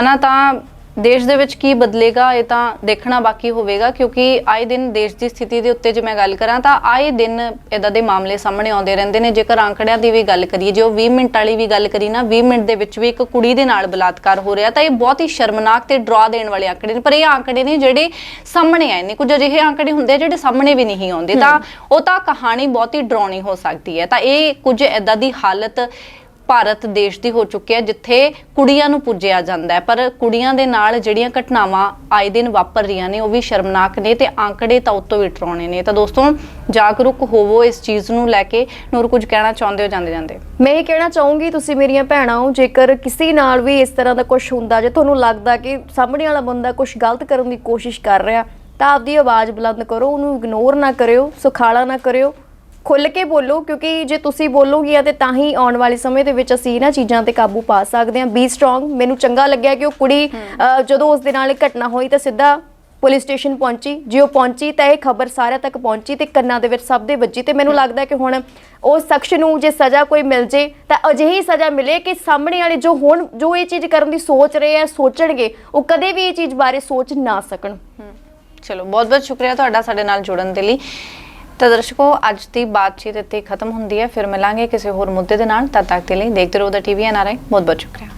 ਹਨਾ ਤਾਂ ਦੇਸ਼ ਦੇ ਵਿੱਚ ਕੀ ਬਦਲੇਗਾ ਇਹ ਤਾਂ ਦੇਖਣਾ ਬਾਕੀ ਹੋਵੇਗਾ ਕਿਉਂਕਿ ਆਏ ਦਿਨ ਦੇਸ਼ ਦੀ ਸਥਿਤੀ ਦੇ ਉੱਤੇ ਜੇ ਮੈਂ ਗੱਲ ਕਰਾਂ ਤਾਂ ਆਏ ਦਿਨ ਇਦਾਂ ਦੇ ਮਾਮਲੇ ਸਾਹਮਣੇ ਆਉਂਦੇ ਰਹਿੰਦੇ ਨੇ। ਜੇਕਰ ਆંકੜਿਆਂ ਦੀ ਵੀ ਗੱਲ ਕਰੀਏ ਜੇ ਉਹ 20 ਮਿੰਟ ਵਾਲੀ ਵੀ ਗੱਲ ਕਰੀ ਨਾ 20 ਮਿੰਟ ਦੇ ਵਿੱਚ ਵੀ ਇੱਕ ਕੁੜੀ ਦੇ ਨਾਲ ਬਲਾਤਕਾਰ ਹੋ ਰਿਹਾ ਤਾਂ ਇਹ ਬਹੁਤ ਹੀ ਸ਼ਰਮਨਾਕ ਤੇ ਡਰਾ ਦੇਣ ਵਾਲੇ ਆંકੜੇ ਨੇ। ਪਰ ਇਹ ਆંકੜੇ ਨੇ ਜਿਹੜੇ ਸਾਹਮਣੇ ਆਏ ਨੇ। ਕੁਝ ਅਜਿਹੇ ਆંકੜੇ ਹੁੰਦੇ ਜਿਹੜੇ ਸਾਹਮਣੇ ਵੀ ਨਹੀਂ ਆਉਂਦੇ। ਤਾਂ ਉਹ ਤਾਂ ਕਹਾਣੀ ਬਹੁਤ ਹੀ ਡਰਾਉਣੀ ਹੋ ਸਕਦੀ ਹੈ। ਤਾਂ ਇਹ ਕੁਝ ਇਦਾਂ ਦੀ ਹਾਲਤ ਭਾਰਤ ਦੇਸ਼ ਦੀ ਹੋ ਚੁੱਕੀ ਹੈ, ਜਿੱਥੇ ਕੁੜੀਆਂ ਨੂੰ ਪੁੱਜਿਆ ਜਾਂਦਾ ਹੈ। ਪਰ ਕੁੜੀਆਂ ਦੇ ਨਾਲ ਜਿਹੜੀਆਂ ਘਟਨਾਵਾਂ ਆਏ ਦਿਨ ਵਾਪਰ ਰਹੀਆਂ ਨੇ, ਉਹ ਵੀ ਸ਼ਰਮਨਾਕ ਨੇ ਤੇ ਆંકੜੇ ਤਾਂ ਉਤੋਂ ਵੀ ਡਰਾਉਣੇ ਨੇ। ਤਾਂ ਦੋਸਤੋ, ਜਾਗਰੂਕ ਹੋਵੋ ਇਸ ਚੀਜ਼ ਨੂੰ ਲੈ ਕੇ। ਨੂਰ, ਕੁਝ ਕਹਿਣਾ ਚਾਹੁੰਦੇ ਹੋ ਜਾਂਦੇ ਜਾਂਦੇ ਮੈਂ ਇਹ ਕਹਿਣਾ ਚਾਹੂੰਗੀ, ਤੁਸੀਂ ਮੇਰੀਆਂ ਭੈਣਾਂ ਹੋ, ਜੇਕਰ ਕਿਸੇ ਨਾਲ ਵੀ ਇਸ ਤਰ੍ਹਾਂ ਦਾ ਕੁਝ ਹੁੰਦਾ, ਜੇ ਤੁਹਾਨੂੰ ਲੱਗਦਾ ਕਿ ਸਾਹਮਣੇ ਵਾਲਾ ਬੰਦਾ ਕੁਝ ਗਲਤ ਕਰਨ ਦੀ ਕੋਸ਼ਿਸ਼ ਕਰ ਰਿਹਾ, ਤਾਂ ਆਪਦੀ ਆਵਾਜ਼ ਬੁਲੰਦ ਕਰੋ, ਉਹਨੂੰ ਇਗਨੋਰ ਨਾ ਕਰਿਓ, ਸੁਖਾਲਾ ਨਾ ਕਰਿਓ। ਖੁੱਲ ਕੇ ਬੋਲੋ ਕਿਉਂਕਿ ਜੇ ਤੁਸੀਂ ਬੋਲੋਗੀਆਂ ਤੇ ਤਾਂ ਹੀ ਆਉਣ ਵਾਲੇ ਸਮੇਂ ਦੇ ਵਿੱਚ ਅਸੀਂ ਇਹਨਾਂ ਚੀਜ਼ਾਂ ਤੇ ਕਾਬੂ ਪਾ ਸਕਦੇ ਹਾਂ। ਬੀ ਸਟਰੋਂਗ ਮੈਨੂੰ ਚੰਗਾ ਲੱਗਿਆ ਕਿ ਉਹ ਕੁੜੀ ਜਦੋਂ ਉਸ ਦੇ ਨਾਲ ਇਹ ਘਟਨਾ ਹੋਈ ਤਾਂ ਸਿੱਧਾ ਪੁਲਿਸ ਸਟੇਸ਼ਨ ਪਹੁੰਚੀ। ਜੇ ਉਹ ਪਹੁੰਚੀ ਤਾਂ ਇਹ ਖਬਰ ਸਾਰਿਆਂ ਤੱਕ ਪਹੁੰਚੀ ਤੇ ਕੰਨਾਂ ਦੇ ਵਿੱਚ ਸਭ ਦੇ ਵੱਜੀ ਤੇ ਮੈਨੂੰ ਲੱਗਦਾ ਕਿ ਹੁਣ ਉਸ ਸ਼ਖਸ ਨੂੰ ਜੇ ਸਜ਼ਾ ਕੋਈ ਮਿਲ ਜੇ ਤਾਂ ਅਜਿਹੀ ਸਜ਼ਾ ਮਿਲੇ ਕਿ ਸਾਹਮਣੇ ਵਾਲੇ ਜੋ ਹੁਣ ਜੋ ਇਹ ਚੀਜ਼ ਕਰਨ ਦੀ ਸੋਚ ਰਹੇ ਆ ਸੋਚਣਗੇ ਉਹ ਕਦੇ ਵੀ ਇਹ ਚੀਜ਼ ਬਾਰੇ ਸੋਚ ਨਾ ਸਕਣ। ਚਲੋ ਬਹੁਤ ਬਹੁਤ ਸ਼ੁਕਰੀਆ ਤੁਹਾਡਾ ਸਾਡੇ ਨਾਲ ਜੁੜਨ ਦੇ ਲਈ। ਤਾਂ ਦਰਸ਼ਕੋ, ਅੱਜ ਦੀ ਬਾਤਚੀਤ ਇੱਥੇ ਖਤਮ ਹੁੰਦੀ ਹੈ। ਫਿਰ ਮਿਲਾਂਗੇ ਕਿਸੇ ਹੋਰ ਮੁੱਦੇ ਦੇ ਨਾਲ। ਤਦ ਤੱਕ ਦੇ ਲਈ ਦੇਖਦੇ ਰਹੋ ਦਾ ਟੀਵੀ ਐਨਆਰਆਈ ਬਹੁਤ ਬਹੁਤ ਸ਼ੁਕਰੀਆ।